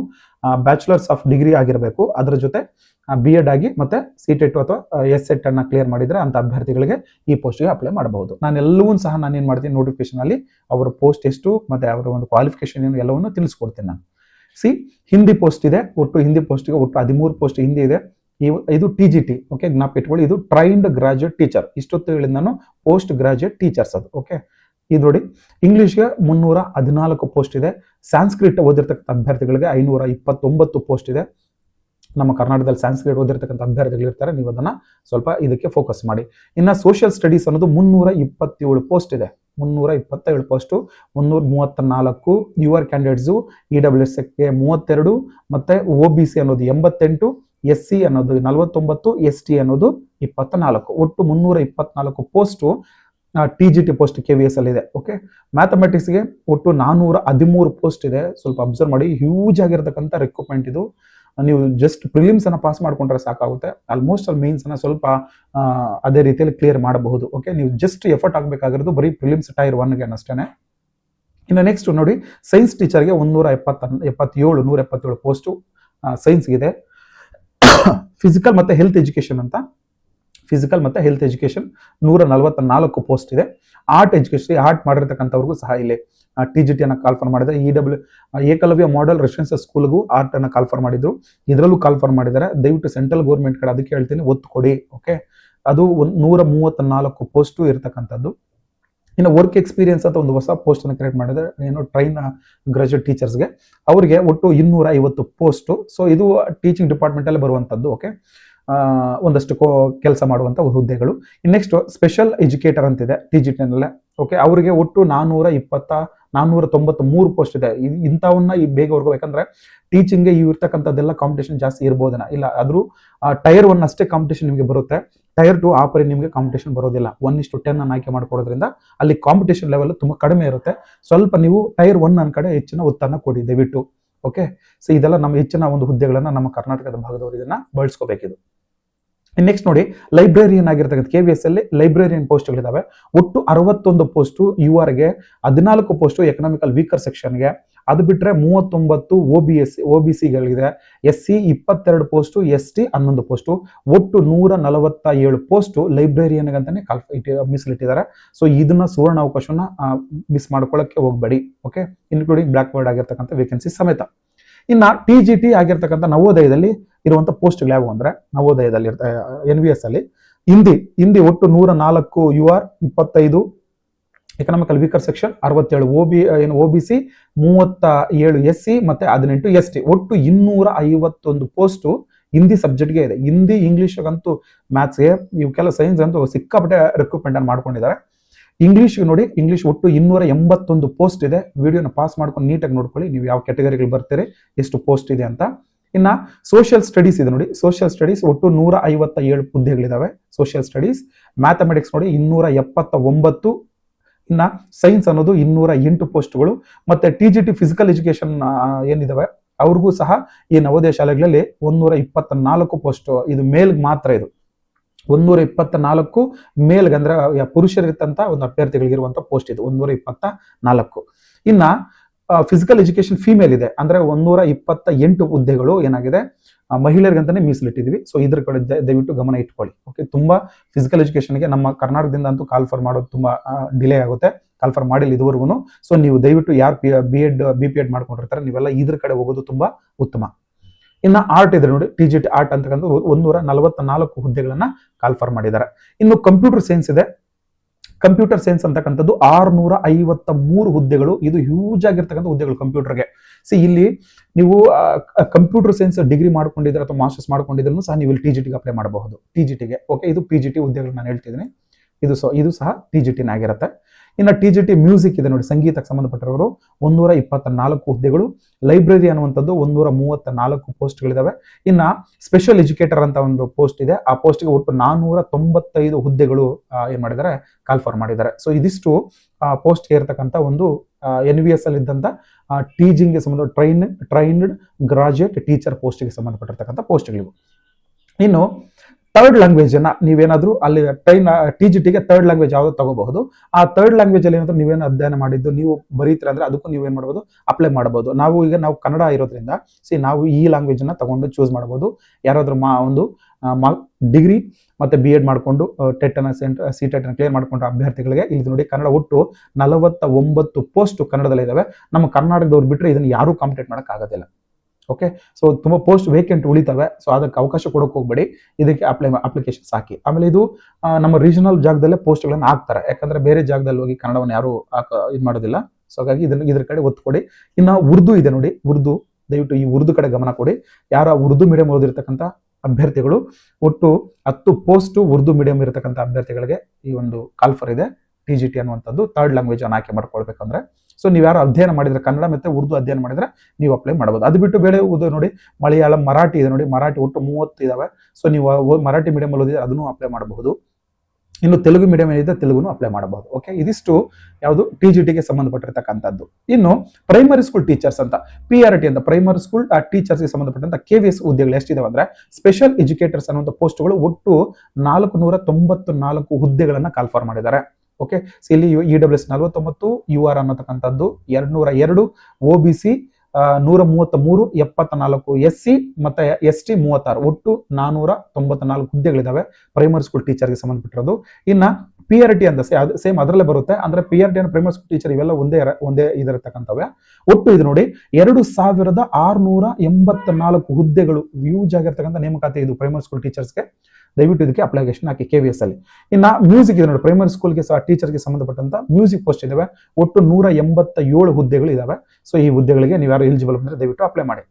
ಬ್ಯಾಚುಲರ್ಸ್ ಆಫ್ ಡಿಗ್ರಿ ಆಗಿರಬೇಕು. ಅದರ ಜೊತೆ ಬಿ ಎಡ್ ಆಗಿ ಮತ್ತೆ ಸಿ ಟೆಟ್ ಅಥವಾ ಎಸ್ ಸೆಟ್ ಅನ್ನ ಕ್ಲಿಯರ್ ಮಾಡಿದ್ರೆ ಅಂತ ಅಭ್ಯರ್ಥಿಗಳಿಗೆ ಈ ಪೋಸ್ಟ್ಗೆ ಅಪ್ಲೈ ಮಾಡಬಹುದು. ನಾನು ಎಲ್ಲವೂ ಸಹ ನಾನು ಏನು ಮಾಡ್ತೀನಿ ನೋಟಿಫಿಕೇಶನ್ ಅಲ್ಲಿ ಅವರ ಪೋಸ್ಟ್ ಎಷ್ಟು, ಮತ್ತೆ ಅವರ ಒಂದು ಕ್ವಾಲಿಫಿಕೇಶನ್ ಏನು ಎಲ್ಲವನ್ನು ತಿಳಿಸ್ಕೊಡ್ತೀನಿ ನಾನು. ಸಿ ಹಿಂದಿ ಪೋಸ್ಟ್ ಇದೆ, ಒಟ್ಟು ಹಿಂದಿ ಪೋಸ್ಟ್ಗೆ ಒಟ್ಟು ಹದಿಮೂರು ಪೋಸ್ಟ್ ಹಿಂದಿ ಇದೆ. ಇದು ಟಿ ಜಿ ಟಿ ಓಕೆ ಜ್ಞಾಪಿಟ್ಕೊಳ್ಳಿ ಇದು ಟ್ರೈನ್ಡ್ ಗ್ರಾಜುಯೇಟ್ ಟೀಚರ್ ಇಷ್ಟೊತ್ತು ನಾನು ಪೋಸ್ಟ್ ಗ್ರಾಜುಯೇಟ್ ಟೀಚರ್ಸ್ ಅದು ಓಕೆ ಇದು ನೋಡಿ ಇಂಗ್ಲೀಷ್ಗೆ ಮುನ್ನೂರ ಹದಿನಾಲ್ಕು ಪೋಸ್ಟ್ ಇದೆ. ಸಾಂಸ್ಕ್ರಿಟ್ ಓದಿರ್ತಕ್ಕಂಥ ಅಭ್ಯರ್ಥಿಗಳಿಗೆ ಐನೂರ ಇಪ್ಪತ್ತೊಂಬತ್ತು ಪೋಸ್ಟ್ ಇದೆ. ನಮ್ಮ ಕರ್ನಾಟಕದಲ್ಲಿ ಸಾಂಸ್ಕ್ರಿಟ್ ಓದಿರ್ತಕ್ಕಂಥ ಅಭ್ಯರ್ಥಿಗಳು ಇರ್ತಾರೆ, ನೀವು ಅದನ್ನ ಸ್ವಲ್ಪ ಇದಕ್ಕೆ ಫೋಕಸ್ ಮಾಡಿ. ಇನ್ನು ಸೋಷಿಯಲ್ ಸ್ಟಡೀಸ್ ಅನ್ನೋದು ಮುನ್ನೂರ ಇಪ್ಪತ್ತೇಳು ಪೋಸ್ಟ್ ಇದೆ. ಮುನ್ನೂರ ಇಪ್ಪತ್ತೇಳು ಪೋಸ್ಟು ಮುನ್ನೂರ ಮೂವತ್ತ ನಾಲ್ಕು U R candidates E W S ಎಕ್ಕೆ ಮೂವತ್ತೆರಡು, ಮತ್ತೆ ಒ ಬಿ ಸಿ ಅನ್ನೋದು ಎಂಬತ್ತೆಂಟು ಎಸ್ ಸಿ ಅನ್ನೋದು ನಲವತ್ತೊಂಬತ್ತು ಎಸ್ ಟಿ ಅನ್ನೋದು ಇಪ್ಪತ್ತ ನಾಲ್ಕು ಒಟ್ಟು ಮುನ್ನೂರ ಇಪ್ಪತ್ನಾಲ್ಕು post T G T post K V S ಅಲ್ಲಿ ಇದೆ ಓಕೆ ಮ್ಯಾಥಮೆಟಿಕ್ಸ್ಗೆ ಒಟ್ಟು ನಾನ್ನೂರ ಹದಿಮೂರು ಪೋಸ್ಟ್ ಇದೆ. ಸ್ವಲ್ಪ ಅಬ್ಸರ್ವ್ ಮಾಡಿ ಹ್ಯೂಜ್ ಆಗಿರ್ತಕ್ಕಂಥ ರಿಕ್ರೂಟ್ಮೆಂಟ್ ಇದು. ನೀವು ಜಸ್ಟ್ ಪ್ರಿಲಿಮ್ಸ್ ಅನ್ನ ಪಾಸ್ ಮಾಡ್ಕೊಂಡ್ರೆ ಸಾಕಾಗುತ್ತೆ. ಆಲ್ಮೋಸ್ಟ್ ಅಲ್ಲಿ ಮೇನ್ಸ್ ಅನ್ನ ಸ್ವಲ್ಪ ಅದೇ ರೀತಿಯಲ್ಲಿ ಕ್ಲಿಯರ್ ಮಾಡಬಹುದು ಓಕೆ ನೀವು ಜಸ್ಟ್ ಎಫರ್ಟ್ ಆಗಬೇಕಾಗಿರೋದು ಬರೀ ಪ್ರಿಲಿಮ್ಸ್ ಟೈರ್ ಒನ್ಗೆ ಅಷ್ಟೇ ಇನ್ನು ನೆಕ್ಸ್ಟ್ ನೋಡಿ ಸೈನ್ಸ್ ಟೀಚರ್ಗೆ ಒಂದೂರ ಎಪ್ಪತ್ತ, ಎಪ್ಪತ್ತೇಳು, ನೂರ ಎಪ್ಪತ್ತೇಳು ಪೋಸ್ಟು ಸೈನ್ಸ್ಗಿದೆ ಫಿಸಿಕಲ್ ಮತ್ತೆ ಹೆಲ್ತ್ ಎಜುಕೇಶನ್ ಅಂತ. ಫಿಸಿಕಲ್ ಮತ್ತು ಹೆಲ್ತ್ ಎಜುಕೇಷನ್ ನೂರ ನಲವತ್ತ ನಾಲ್ಕು ಪೋಸ್ಟ್ ಇದೆ ಆರ್ಟ್ ಎಜುಕೇಶನ್ ಆರ್ಟ್ ಮಾಡಿರ್ತಕ್ಕಂಥವ್ರಿಗೂ ಸಹ ಇಲ್ಲಿ ಟಿ ಜಿ ಟಿಯನ್ನು ಕಾಲ್ಫರ್ ಮಾಡಿದೆ E W Eklavya model residential ಸ್ಕೂಲ್ಗೂ art ಅನ್ನ ಕಾಲ್ಫರ್ ಮಾಡಿದ್ರು. ಇದರಲ್ಲೂ ಕಾಲ್ಫರ್ ಮಾಡಿದ್ದಾರೆ. ದಯವಿಟ್ಟು ಸೆಂಟ್ರಲ್ ಗೌರ್ಮೆಂಟ್ ಕಡೆ ಅದಕ್ಕೆ ಹೇಳ್ತೀನಿ ಒತ್ತು ಕೊಡಿ ಓಕೆ ಅದು ಒಂದು ನೂರ ಮೂವತ್ತ ನಾಲ್ಕು ಪೋಸ್ಟು ಇರತಕ್ಕಂಥದ್ದು. ಇನ್ನು ವರ್ಕ್ ಎಕ್ಸ್ಪೀರಿಯನ್ಸ್ ಅಂತ ಒಂದು ಹೊಸ ಪೋಸ್ಟನ್ನು ಕ್ರಿಯೇಟ್ ಮಾಡಿದರೆ ಏನು ಟ್ರೈನ್ ಗ್ರಾಜುಯೇಟ್ ಟೀಚರ್ಸ್ಗೆ ಅವರಿಗೆ ಒಟ್ಟು ಇನ್ನೂರ ಐವತ್ತು ಪೋಸ್ಟು ಸೊ ಇದು ಟೀಚಿಂಗ್ ಡಿಪಾರ್ಟ್ಮೆಂಟ್ ಅಲ್ಲಿ ಬರುವಂಥದ್ದು ಓಕೆ ಒಂದಷ್ಟು ಕೆಲಸ ಮಾಡುವಂಥ ಹುದ್ದೆಗಳು. ನೆಕ್ಸ್ಟ್ ಸ್ಪೆಷಲ್ ಎಜುಕೇಟರ್ ಅಂತಿದೆ ಟಿ ಜಿ ಓಕೆ ಅವರಿಗೆ ಒಟ್ಟು ನಾನ್ನೂರ ಇಪ್ಪತ್ತ ನಾನ್ನೂರ ತೊಂಬತ್ತ್ ಮೂರು ಪೋಸ್ಟ್ ಇದೆ ಇಂಥವನ್ನ ಈ ಬೇಗ ಹೊರ್ಗೋ ಯಾಕಂದ್ರೆ ಟೀಚಿಂಗ್ಗೆ ಇರ್ತಕ್ಕಂಥದ್ದೆಲ್ಲ ಕಾಂಪಿಟೇಷನ್ ಜಾಸ್ತಿ ಇರ್ಬೋದನ. ಇಲ್ಲ, ಆದ್ರೂ ಟೈರ್ ಒನ್ ಅಷ್ಟೇ ಕಾಂಪಿಟೇಷನ್ ನಿಮಗೆ ಬರುತ್ತೆ. ಟೈರ್ ಟು ಆ ಪರಿ ನಿಮಗೆ ಕಾಂಪಿಟೇಷನ್ ಬರೋದಿಲ್ಲ. ಒನ್ ಇಷ್ಟು ಟೆನ್ ಅನ್ನು ಆಯ್ಕೆ ಮಾಡ್ಕೊಡೋದ್ರಿಂದ ಅಲ್ಲಿ ಕಾಂಪಿಟೇಷನ್ ಲೆವೆಲ್ ತುಂಬಾ ಕಡಿಮೆ ಇರುತ್ತೆ. ಸ್ವಲ್ಪ ನೀವು ಟೈರ್ ಒನ್ ಅನ್ ಕಡೆ ಹೆಚ್ಚಿನ ಒತ್ತನ್ನು ಕೊಡಿ, ದಯವಿಟ್ಟು. ಓಕೆ ಸೊ ಇದೆಲ್ಲ ನಮ್ಮ ಹೆಚ್ಚಿನ ಒಂದು ಹುದ್ದೆಗಳನ್ನ ನಮ್ಮ ಕರ್ನಾಟಕದ ಭಾಗದವರು ಇದನ್ನ ಬಳಸ್ಕೋಬೇಕಿದು. ನೆಕ್ಸ್ಟ್ ನೋಡಿ ಲೈಬ್ರರಿಯನ್ ಆಗಿರ್ತಕ್ಕಂಥ ಕೆ ವಿ ಎಸ್ ಅಲ್ಲಿ ಲೈಬ್ರರಿಯನ್ ಪೋಸ್ಟ್ಗಳಿದ್ದಾವೆ ಒಟ್ಟು ಅರವತ್ತೊಂದು ಪೋಸ್ಟು ಯು ಆರ್ಗೆ ಹದಿನಾಲ್ಕು ಪೋಸ್ಟು ಎಕನಾಮಿಕಲ್ ವೀಕರ್ ಸೆಕ್ಷನ್ಗೆ ಅದು ಬಿಟ್ಟರೆ ಮೂವತ್ತೊಂಬತ್ತು O B S O B ಸಿಗಳಿದೆ S C ಇಪ್ಪತ್ತೆರಡು ಪೋಸ್ಟು ಎಸ್ ಟಿ ಹನ್ನೊಂದು ಪೋಸ್ಟು ಒಟ್ಟು ನೂರ ನಲವತ್ತ ಏಳು ಪೋಸ್ಟು ಲೈಬ್ರರಿಯನ್ಗೆ ಅಂತಾನೆ ಕಾಲ್ ಇಟ್ಟಿ ಮೀಸಲಿಟ್ಟಿದ್ದಾರೆ. ಸೊ ಇದನ್ನ ಸುವರ್ಣ ಅವಕಾಶವನ್ನ ಮಿಸ್ ಮಾಡ್ಕೊಳ್ಳೋಕೆ ಹೋಗಬೇಡಿ. ಓಕೆ ಇನ್ಕ್ಲೂಡಿಂಗ್ ಬ್ಲಾಕ್ ಬೋರ್ಡ್ ಆಗಿರ್ತಕ್ಕಂಥ ವೇಕೆನ್ಸಿ ಸಮೇತ. ಇನ್ನ ಟಿ ಜಿ ಟಿ ಆಗಿರ್ತಕ್ಕಂಥ ನವೋದಯದಲ್ಲಿ ಇರುವಂಥ ಪೋಸ್ಟ್ಗಳು ಯಾವುವು ಅಂದ್ರೆ ನವೋದಯದಲ್ಲಿ ಎನ್ ವಿ ಎಸ್ ಅಲ್ಲಿ ಹಿಂದಿ ಹಿಂದಿ ಒಟ್ಟು ನೂರ ನಾಲ್ಕು ಯು ಆರ್ ಇಪ್ಪತ್ತೈದು ಎಕನಾಮಿಕಲ್ ವೀಕರ್ ಸೆಕ್ಷನ್ ಅರವತ್ತೇಳು ಓ ಬಿ ಏನು ಒ ಬಿ ಸಿ ಮೂವತ್ತ ಏಳು ಎಸ್ ಸಿ ಮತ್ತೆ ಹದಿನೆಂಟು ಎಸ್ ಟಿ ಒಟ್ಟು ಇನ್ನೂರ ಐವತ್ತೊಂದು ಪೋಸ್ಟು ಹಿಂದಿ ಸಬ್ಜೆಕ್ಟ್ಗೆ ಇದೆ. ಹಿಂದಿ ಇಂಗ್ಲೀಷ್ಗಂತೂ ಮ್ಯಾಥ್ಸ್ಗೆ ಇವಕ್ಕೆಲ್ಲ ಸೈನ್ಸ್ ಅಂತೂ ಸಿಕ್ಕಾಪಟ್ಟೆ ರಿಕ್ರೂಟ್ಮೆಂಟ್ ಮಾಡ್ಕೊಂಡಿದ್ದಾರೆ. ಇಂಗ್ಲಿಷ್ ನೋಡಿ ಇಂಗ್ಲಿಷ್ ಒಟ್ಟು ಇನ್ನೂರ ಎಂಬತ್ತೊಂದು ಪೋಸ್ಟ್ ಇದೆ. ವಿಡಿಯೋನ ಪಾಸ್ ಮಾಡ್ಕೊಂಡು ನೀಟಾಗಿ ನೋಡ್ಕೊಳ್ಳಿ. ನೀವು ಯಾವ ಕ್ಯಾಟಗರಿಗಳು ಬರ್ತೀರಿ, ಎಷ್ಟು ಪೋಸ್ಟ್ ಇದೆ ಅಂತ. ಇನ್ನ ಸೋಷಿಯಲ್ ಸ್ಟಡೀಸ್ ಇದೆ ನೋಡಿ. ಸೋಷಿಯಲ್ ಸ್ಟಡೀಸ್ ಒಟ್ಟು ನೂರ ಐವತ್ತ ಏಳು ಹುದ್ದೆಗಳಿದಾವೆ. ಸೋಷಿಯಲ್ ಸ್ಟಡೀಸ್ ಮ್ಯಾಥಮೆಟಿಕ್ಸ್ ನೋಡಿ ಇನ್ನೂರ ಎಪ್ಪತ್ತ ಒಂಬತ್ತು ಇನ್ನ ಸೈನ್ಸ್ ಅನ್ನೋದು ಇನ್ನೂರ ಎಂಟು ಪೋಸ್ಟ್ಗಳು ಮತ್ತೆ T G T physical education ಏನಿದಾವೆ, ಅವ್ರಿಗೂ ಸಹ ಈ ನವೋದಯ ಶಾಲೆಗಳಲ್ಲಿ ಒಂದೂರ ಇಪ್ಪತ್ತ ನಾಲ್ಕು ಪೋಸ್ಟ್ ಇದು ಮೇಲ್ಗೆ ಮಾತ್ರ ಇದು. ಒಂದೂರ ಇಪ್ಪತ್ತ ನಾಲ್ಕು ಮೇಲ್ಗೆ ಅಂದ್ರೆ ಪುರುಷರಿರ್ತಂತ ಒಂದು ಅಭ್ಯರ್ಥಿಗಳಿಗಿರುವಂತ ಪೋಸ್ಟ್ ಇದು, ಒಂದೂರ ಇಪ್ಪತ್ತ ನಾಲ್ಕು ಇನ್ನ ಫಿಸಿಕಲ್ ಎಜುಕೇಶನ್ ಫಿಮೇಲ್ ಇದೆ. ಅಂದ್ರೆ ಒಂದೂರ ಇಪ್ಪತ್ತ ಎಂಟು ಹುದ್ದೆಗಳು ಏನಾಗಿದೆ? ಮಹಿಳೆಯರಿಗಂತಾನೆ ಮೀಸಲಿಟ್ಟಿದ್ವಿ. ಸೊ ಇದ್ರ ಕಡೆ ದಯವಿಟ್ಟು ಗಮನ ಇಟ್ಕೊಳ್ಳಿ. ಓಕೆ ತುಂಬಾ ಫಿಸಿಕಲ್ ಎಜುಕೇಶನ್ಗೆ ನಮ್ಮ ಕರ್ನಾಟಕದಿಂದ ಅಂತೂ ಕಾಲ್ಫರ್ ಮಾಡೋದು ತುಂಬಾ ಡಿಲೇ ಆಗುತ್ತೆ. ಕಾಲ್ಫರ್ ಮಾಡಿಲ್ಲ ಇದುವರೆಗೂ ಸೊ ನೀವು ದಯವಿಟ್ಟು ಯಾರು B Ed B P Ed ಮಾಡ್ಕೊಂಡಿರ್ತಾರೆ, ನೀವೆಲ್ಲ ಇದ್ರ ಕಡೆ ಹೋಗೋದು ತುಂಬಾ ಉತ್ತಮ. ಇನ್ನು ಆರ್ಟ್ ಇದೆ ನೋಡಿ ಟಿ ಜಿ ಟಿ ಆರ್ಟ್ ಅಂತಕ್ಕಂಥ ಒಂದೂರ ನಲವತ್ತ ನಾಲ್ಕು ಹುದ್ದೆಗಳನ್ನ ಕಾಲ್ಫರ್ ಮಾಡಿದ್ದಾರೆ. ಇನ್ನು ಕಂಪ್ಯೂಟರ್ ಸೈನ್ಸ್ ಇದೆ. ಕಂಪ್ಯೂಟರ್ ಸೈನ್ಸ್ ಅಂತಕ್ಕಂಥದ್ದು ಆರ್ನೂರ ಐವತ್ತ ಮೂರು ಹುದ್ದೆಗಳು. ಇದು ಹ್ಯೂಜ್ ಆಗಿರ್ತಕ್ಕಂಥ ಹುದ್ದೆಗಳು ಕಂಪ್ಯೂಟರ್ಗೆ ಸಿ ಇಲ್ಲಿ ನೀವು ಕಂಪ್ಯೂಟರ್ ಸೈನ್ಸ್ ಡಿಗ್ರಿ ಮಾಡ್ಕೊಂಡಿದ್ರೆ ಅಥವಾ ಮಾಸ್ಟರ್ಸ್ ಮಾಡ್ಕೊಂಡಿದ್ರು ಸಹ ನೀವು ಇಲ್ಲಿ ಟಿ ಜಿ ಟಿಗೆ ಅಪ್ಲೈ ಮಾಡಬಹುದು. ಟಿ ಜಿ ಟಿಗೆ ಓಕೆ ಇದು ಪಿ ಜಿ ಟಿ ಹುದ್ದೆಗಳು ನಾನು ಹೇಳ್ತಿದ್ದೀನಿ. ಇದು ಸೊ ಇದು ಸಹ ಟಿ ಜಿ ಟಿನ ಆಗಿರುತ್ತೆ. ಇನ್ನು ಟಿ ಜಿ ಟಿ ಮ್ಯೂಸಿಕ್ ಇದೆ ನೋಡಿ, ಸಂಗೀತಕ್ಕೆ ಸಂಬಂಧಪಟ್ಟಿರೋರು ಒಂದೂರ ಇಪ್ಪತ್ತ ನಾಲ್ಕು ಹುದ್ದೆಗಳು, ಲೈಬ್ರರಿ ಅನ್ನುವಂಥದ್ದು ಒಂದೂರ ಮೂವತ್ತ ನಾಲ್ಕು ಪೋಸ್ಟ್ಗಳಿದಾವೆ. ಇನ್ನ ಸ್ಪೆಷಲ್ ಎಜುಕೇಟರ್ ಅಂತ ಒಂದು ಪೋಸ್ಟ್ ಇದೆ. ಆ ಪೋಸ್ಟ್ಗೆ ಒಟ್ಟು ನಾನೂರ ತೊಂಬತ್ತೈದು ಹುದ್ದೆಗಳು ಏನು ಏನ್ ಮಾಡಿದ್ದಾರೆ ಕಾಲ್ಫರ್ ಮಾಡಿದ್ದಾರೆ. ಸೊ ಇದಿಷ್ಟು ಪೋಸ್ಟ್ಗೆ ಇರತಕ್ಕಂಥ ಒಂದು ಎನ್ ವಿ ಎಸ್ ಅಲ್ಲಿ ಇದ್ದಂಥ ಟೀಚಿಂಗ್ಗೆ ಸಂಬಂಧ ಟ್ರೈನ್ ಟ್ರೈನ್ಡ್ ಗ್ರಾಜುಯೇಟ್ ಟೀಚರ್ ಪೋಸ್ಟ್ಗೆ ಸಂಬಂಧಪಟ್ಟಿರ್ತಕ್ಕಂಥ ಪೋಸ್ಟ್ಗಳಿವು ಇನ್ನು ಥರ್ಡ್ ಲ್ಯಾಂಗ್ವೇಜ್ ಅನ್ನ ನೀವೇನಾದ್ರೂ ಅಲ್ಲಿ ಟ್ರೈನ್ ಟಿ ಜಿ ಟಿಗೆ ಥರ್ಡ್ ಲ್ಯಾಂಗ್ವೇಜ್ ಯಾವ್ದು ತಗೋಬಹುದು. ಆ ಥರ್ಡ್ ಲ್ಯಾಂಗ್ವೇಜ್ ಅಲ್ಲಿ ಏನಾದ್ರು ನೀವೇನು ಅಧ್ಯಯನ ಮಾಡಿದ್ದು, ನೀವು ಬರೀತೀರ ಅಂದ್ರೆ ಅದಕ್ಕೂ ನೀವೇನ್ ಮಾಡಬಹುದು ಅಪ್ಲೈ ಮಾಡಬಹುದು. ನಾವು ಈಗ ನಾವು ಕನ್ನಡ ಇರೋದ್ರಿಂದ ಸಿ ನಾವು ಈ ಲ್ಯಾಂಗ್ವೇಜ್ ಅನ್ನ ತಗೊಂಡು ಚೂಸ್ ಮಾಡಬಹುದು. ಯಾರಾದ್ರೂ ಮಾ, ಒಂದು ಡಿಗ್ರಿ ಮತ್ತೆ ಬಿ ಎಡ್ ಮಾಡಿಕೊಂಡು ಟೆಟ್ ಅನ್ನ ಸೆಂಟರ್ ಸಿ ಟೆಟ್ ಅನ್ನ ಕ್ಲಿಯರ್ ಮಾಡ್ಕೊಂಡ ಅಭ್ಯರ್ಥಿಗಳಿಗೆ ಇಲ್ಲಿ ನೋಡಿ ಕನ್ನಡ ಒಟ್ಟು ನಲವತ್ತ ಒಂಬತ್ತು ಪೋಸ್ಟ್ ಕನ್ನಡದಲ್ಲಿ ಇದಾವೆ. ನಮ್ಮ ಕರ್ನಾಟಕದವ್ರು ಬಿಟ್ಟರೆ ಇದನ್ನ ಯಾರೂ ಕಾಂಪಿಟೇಟ್ ಮಾಡೋಕ್ಕಾಗೋದಿಲ್ಲ ಓಕೆ ಸೊ ತುಂಬಾ ಪೋಸ್ಟ್ ವೇಕೆಂಟ್ ಉಳಿತವೆ. ಸೊ ಅದಕ್ಕೆ ಅವಕಾಶ ಕೊಡೋಕೆ ಹೋಗ್ಬೇಡಿ. ಇದಕ್ಕೆ ಅಪ್ಲೈ ಅಪ್ಲಿಕೇಶನ್ಸ್ ಹಾಕಿ ಆಮೇಲೆ ಇದು ನಮ್ಮ ರೀಜನಲ್ ಜಾಗದಲ್ಲೇ ಪೋಸ್ಟ್ಗಳನ್ನು ಹಾಕ್ತಾರೆ. ಯಾಕಂದ್ರೆ ಬೇರೆ ಜಾಗದಲ್ಲಿ ಹೋಗಿ ಕನ್ನಡವನ್ನು ಯಾರು ಇದು ಮಾಡೋದಿಲ್ಲ. ಸೊ ಹಾಗಾಗಿ ಇದನ್ನ ಇದ್ರ ಕಡೆ ಒತ್ತು ಕೊಡಿ ಇನ್ನು ಉರ್ದು ಇದೆ ನೋಡಿ. ಉರ್ದು, ದಯವಿಟ್ಟು ಈ ಉರ್ದು ಕಡೆ ಗಮನ ಕೊಡಿ. ಯಾರ ಉರ್ದು ಮೀಡಿಯಂ ಓದಿರ್ತಕ್ಕಂಥ ಅಭ್ಯರ್ಥಿಗಳು, ಒಟ್ಟು ಹತ್ತು ಪೋಸ್ಟ್ ಉರ್ದು ಮೀಡಿಯಂ ಇರತಕ್ಕಂಥ ಅಭ್ಯರ್ಥಿಗಳಿಗೆ ಈ ಒಂದು ಕಾಲ್ಫರ್ ಇದೆ. ಟಿ ಜಿ ಟಿ ಅನ್ನುವಂಥದ್ದು ಥರ್ಡ್ ಲ್ಯಾಂಗ್ವೇಜ್ ಅನ್ನು ಆಯ್ಕೆ ಮಾಡ್ಕೊಳ್ಬೇಕಂದ್ರೆ. ಸೊ ನೀವು ಯಾರು ಅಧ್ಯಯನ ಮಾಡಿದ್ರೆ ಕನ್ನಡ ಮತ್ತೆ ಉರ್ದು ಅಧ್ಯಯನ ಮಾಡಿದ್ರೆ ನೀವು ಅಪ್ಲೈ ಮಾಡಬಹುದು ಅದು ಬಿಟ್ಟು ಬೇರೆ ಓದೋ ನೋಡಿ, ಮಲಯಾಳಂ, ಮರಾಠಿ ಇದೆ ನೋಡಿ, ಮರಾಠಿ ಒಟ್ಟು ಮೂವತ್ತು ಇದಾವೆ. ಸೊ ನೀವು ಮರಾಠಿ ಮೀಡಿಯಂ ಅಲ್ಲಿ ಓದಿದ್ರೆ ಅದನ್ನು ಅಪ್ಲೈ ಮಾಡಬಹುದು. ಇನ್ನು ತೆಲುಗು ಮೀಡಿಯಂ ಏನಿದೆ ತೆಲುಗುನು ಅಪ್ಲೈ ಮಾಡಬಹುದು. ಓಕೆ ಇದಿಷ್ಟು ಯಾವುದು? ಟಿ ಜಿ ಟಿಗೆ ಸಂಬಂಧಪಟ್ಟಿರ್ತಕ್ಕಂಥದ್ದು. ಇನ್ನು ಪ್ರೈಮರಿ ಸ್ಕೂಲ್ ಟೀಚರ್ಸ್ ಅಂತ ಪಿ ಆರ್ ಟಿ ಅಂತ ಪ್ರೈಮರಿ ಸ್ಕೂಲ್ ಟೀಚರ್ಸ್ಗೆ ಸಂಬಂಧಪಟ್ಟಂತ ಕೆ ವಿ ಎಸ್ ಹುದ್ದೆಗಳು ಎಷ್ಟಿದಾವೆ ಅಂದ್ರೆ ಸ್ಪೆಷಲ್ ಎಜುಕೇಟರ್ಸ್ ಅನ್ನುವಂಥ ಪೋಸ್ಟ್ಗಳು ಒಟ್ಟು ನಾಲ್ಕು ನೂರ ತೊಂಬತ್ತು ನಾಲ್ಕು ಹುದ್ದೆಗಳನ್ನು ಕಾಲ್ಫಾರ್ ಮಾಡಿದ್ದಾರೆ. ಓಕೆ ಇಲ್ಲಿ ಇ ಡಬ್ಲ್ಯೂ ಎಸ್ ನಲವತ್ತೊಂಬತ್ತು ಯು ಆರ್ ಅನ್ನತಕ್ಕಂಥದ್ದು ಎರಡ್ನೂರ ಎರಡು ಒ ಬಿ ಸಿ ನೂರ ಮೂವತ್ತ ಮೂರು ಎಪ್ಪತ್ತ ನಾಲ್ಕು ಎಸ್ ಸಿ ಮತ್ತೆ ಎಸ್ ಟಿ ಮೂವತ್ತಾರು. ಒಟ್ಟು ನಾನೂರ ತೊಂಬತ್ತ ನಾಲ್ಕು ಹುದ್ದೆಗಳಿದಾವೆ ಪ್ರೈಮರಿ ಸ್ಕೂಲ್ ಟೀಚರ್ಗೆ ಸಂಬಂಧಪಟ್ಟಿರೋದು. ಇನ್ನ ಪಿ ಆರ್ ಟಿ ಅಂತ ಸೇಮ್ ಅದರಲ್ಲೇ ಬರುತ್ತೆ. ಅಂದ್ರೆ ಪಿ ಆರ್ ಟಿ ಅಂದ್ರೆ ಪ್ರೈಮರಿ ಸ್ಕೂಲ್ ಟೀಚರ್ ಇವೆಲ್ಲ ಒಂದೇ ಒಂದೇ ಇದಿರತಕ್ಕಂಥವೆ ಒಟ್ಟು ಇದು ನೋಡಿ, ಎರಡು ಸಾವಿರದ ಆರುನೂರ ಎಂಬತ್ತ ನಾಲ್ಕು ಹುದ್ದೆಗಳು ಯೂಸ್ ಆಗಿರ್ತಕ್ಕಂಥ ನೇಮಕಾತಿ ಇದು ಪ್ರೈಮರಿ ಸ್ಕೂಲ್ ಟೀಚರ್ಸ್ಗೆ ದಯವಿಟ್ಟು ಇದಕ್ಕೆ ಅಪ್ಲಿಕೇಶನ್ ಹಾಕಿ ಕೆ ವಿ ಎಸ್ ಅಲ್ಲಿ. ಇನ್ನ ಮ್ಯೂಸಿಕ್ ಇದೆ ನೋಡಿ ಪ್ರೈಮರಿ ಸ್ಕೂಲ್ಗೆ ಸಹ ಟೀಚರ್ಗೆ ಸಂಬಂಧಪಟ್ಟಂತ ಮ್ಯೂಸಿಕ್ ಪೋಸ್ಟ್ ಇದಾವೆ. ಒಟ್ಟು ನೂರ ಎಂಬತ್ತ ಏಳು ಹುದ್ದೆಗಳು ಇದಾವೆ. ಸೊ ಈ ಹುದ್ದೆಗಳಿಗೆ ನೀವು ಯಾರು ಎಲಿಜಿಬಲ್ ಬಂದ್ರೆ ದಯವಿಟ್ಟು ಅಪ್ಲೈ ಮಾಡಿ.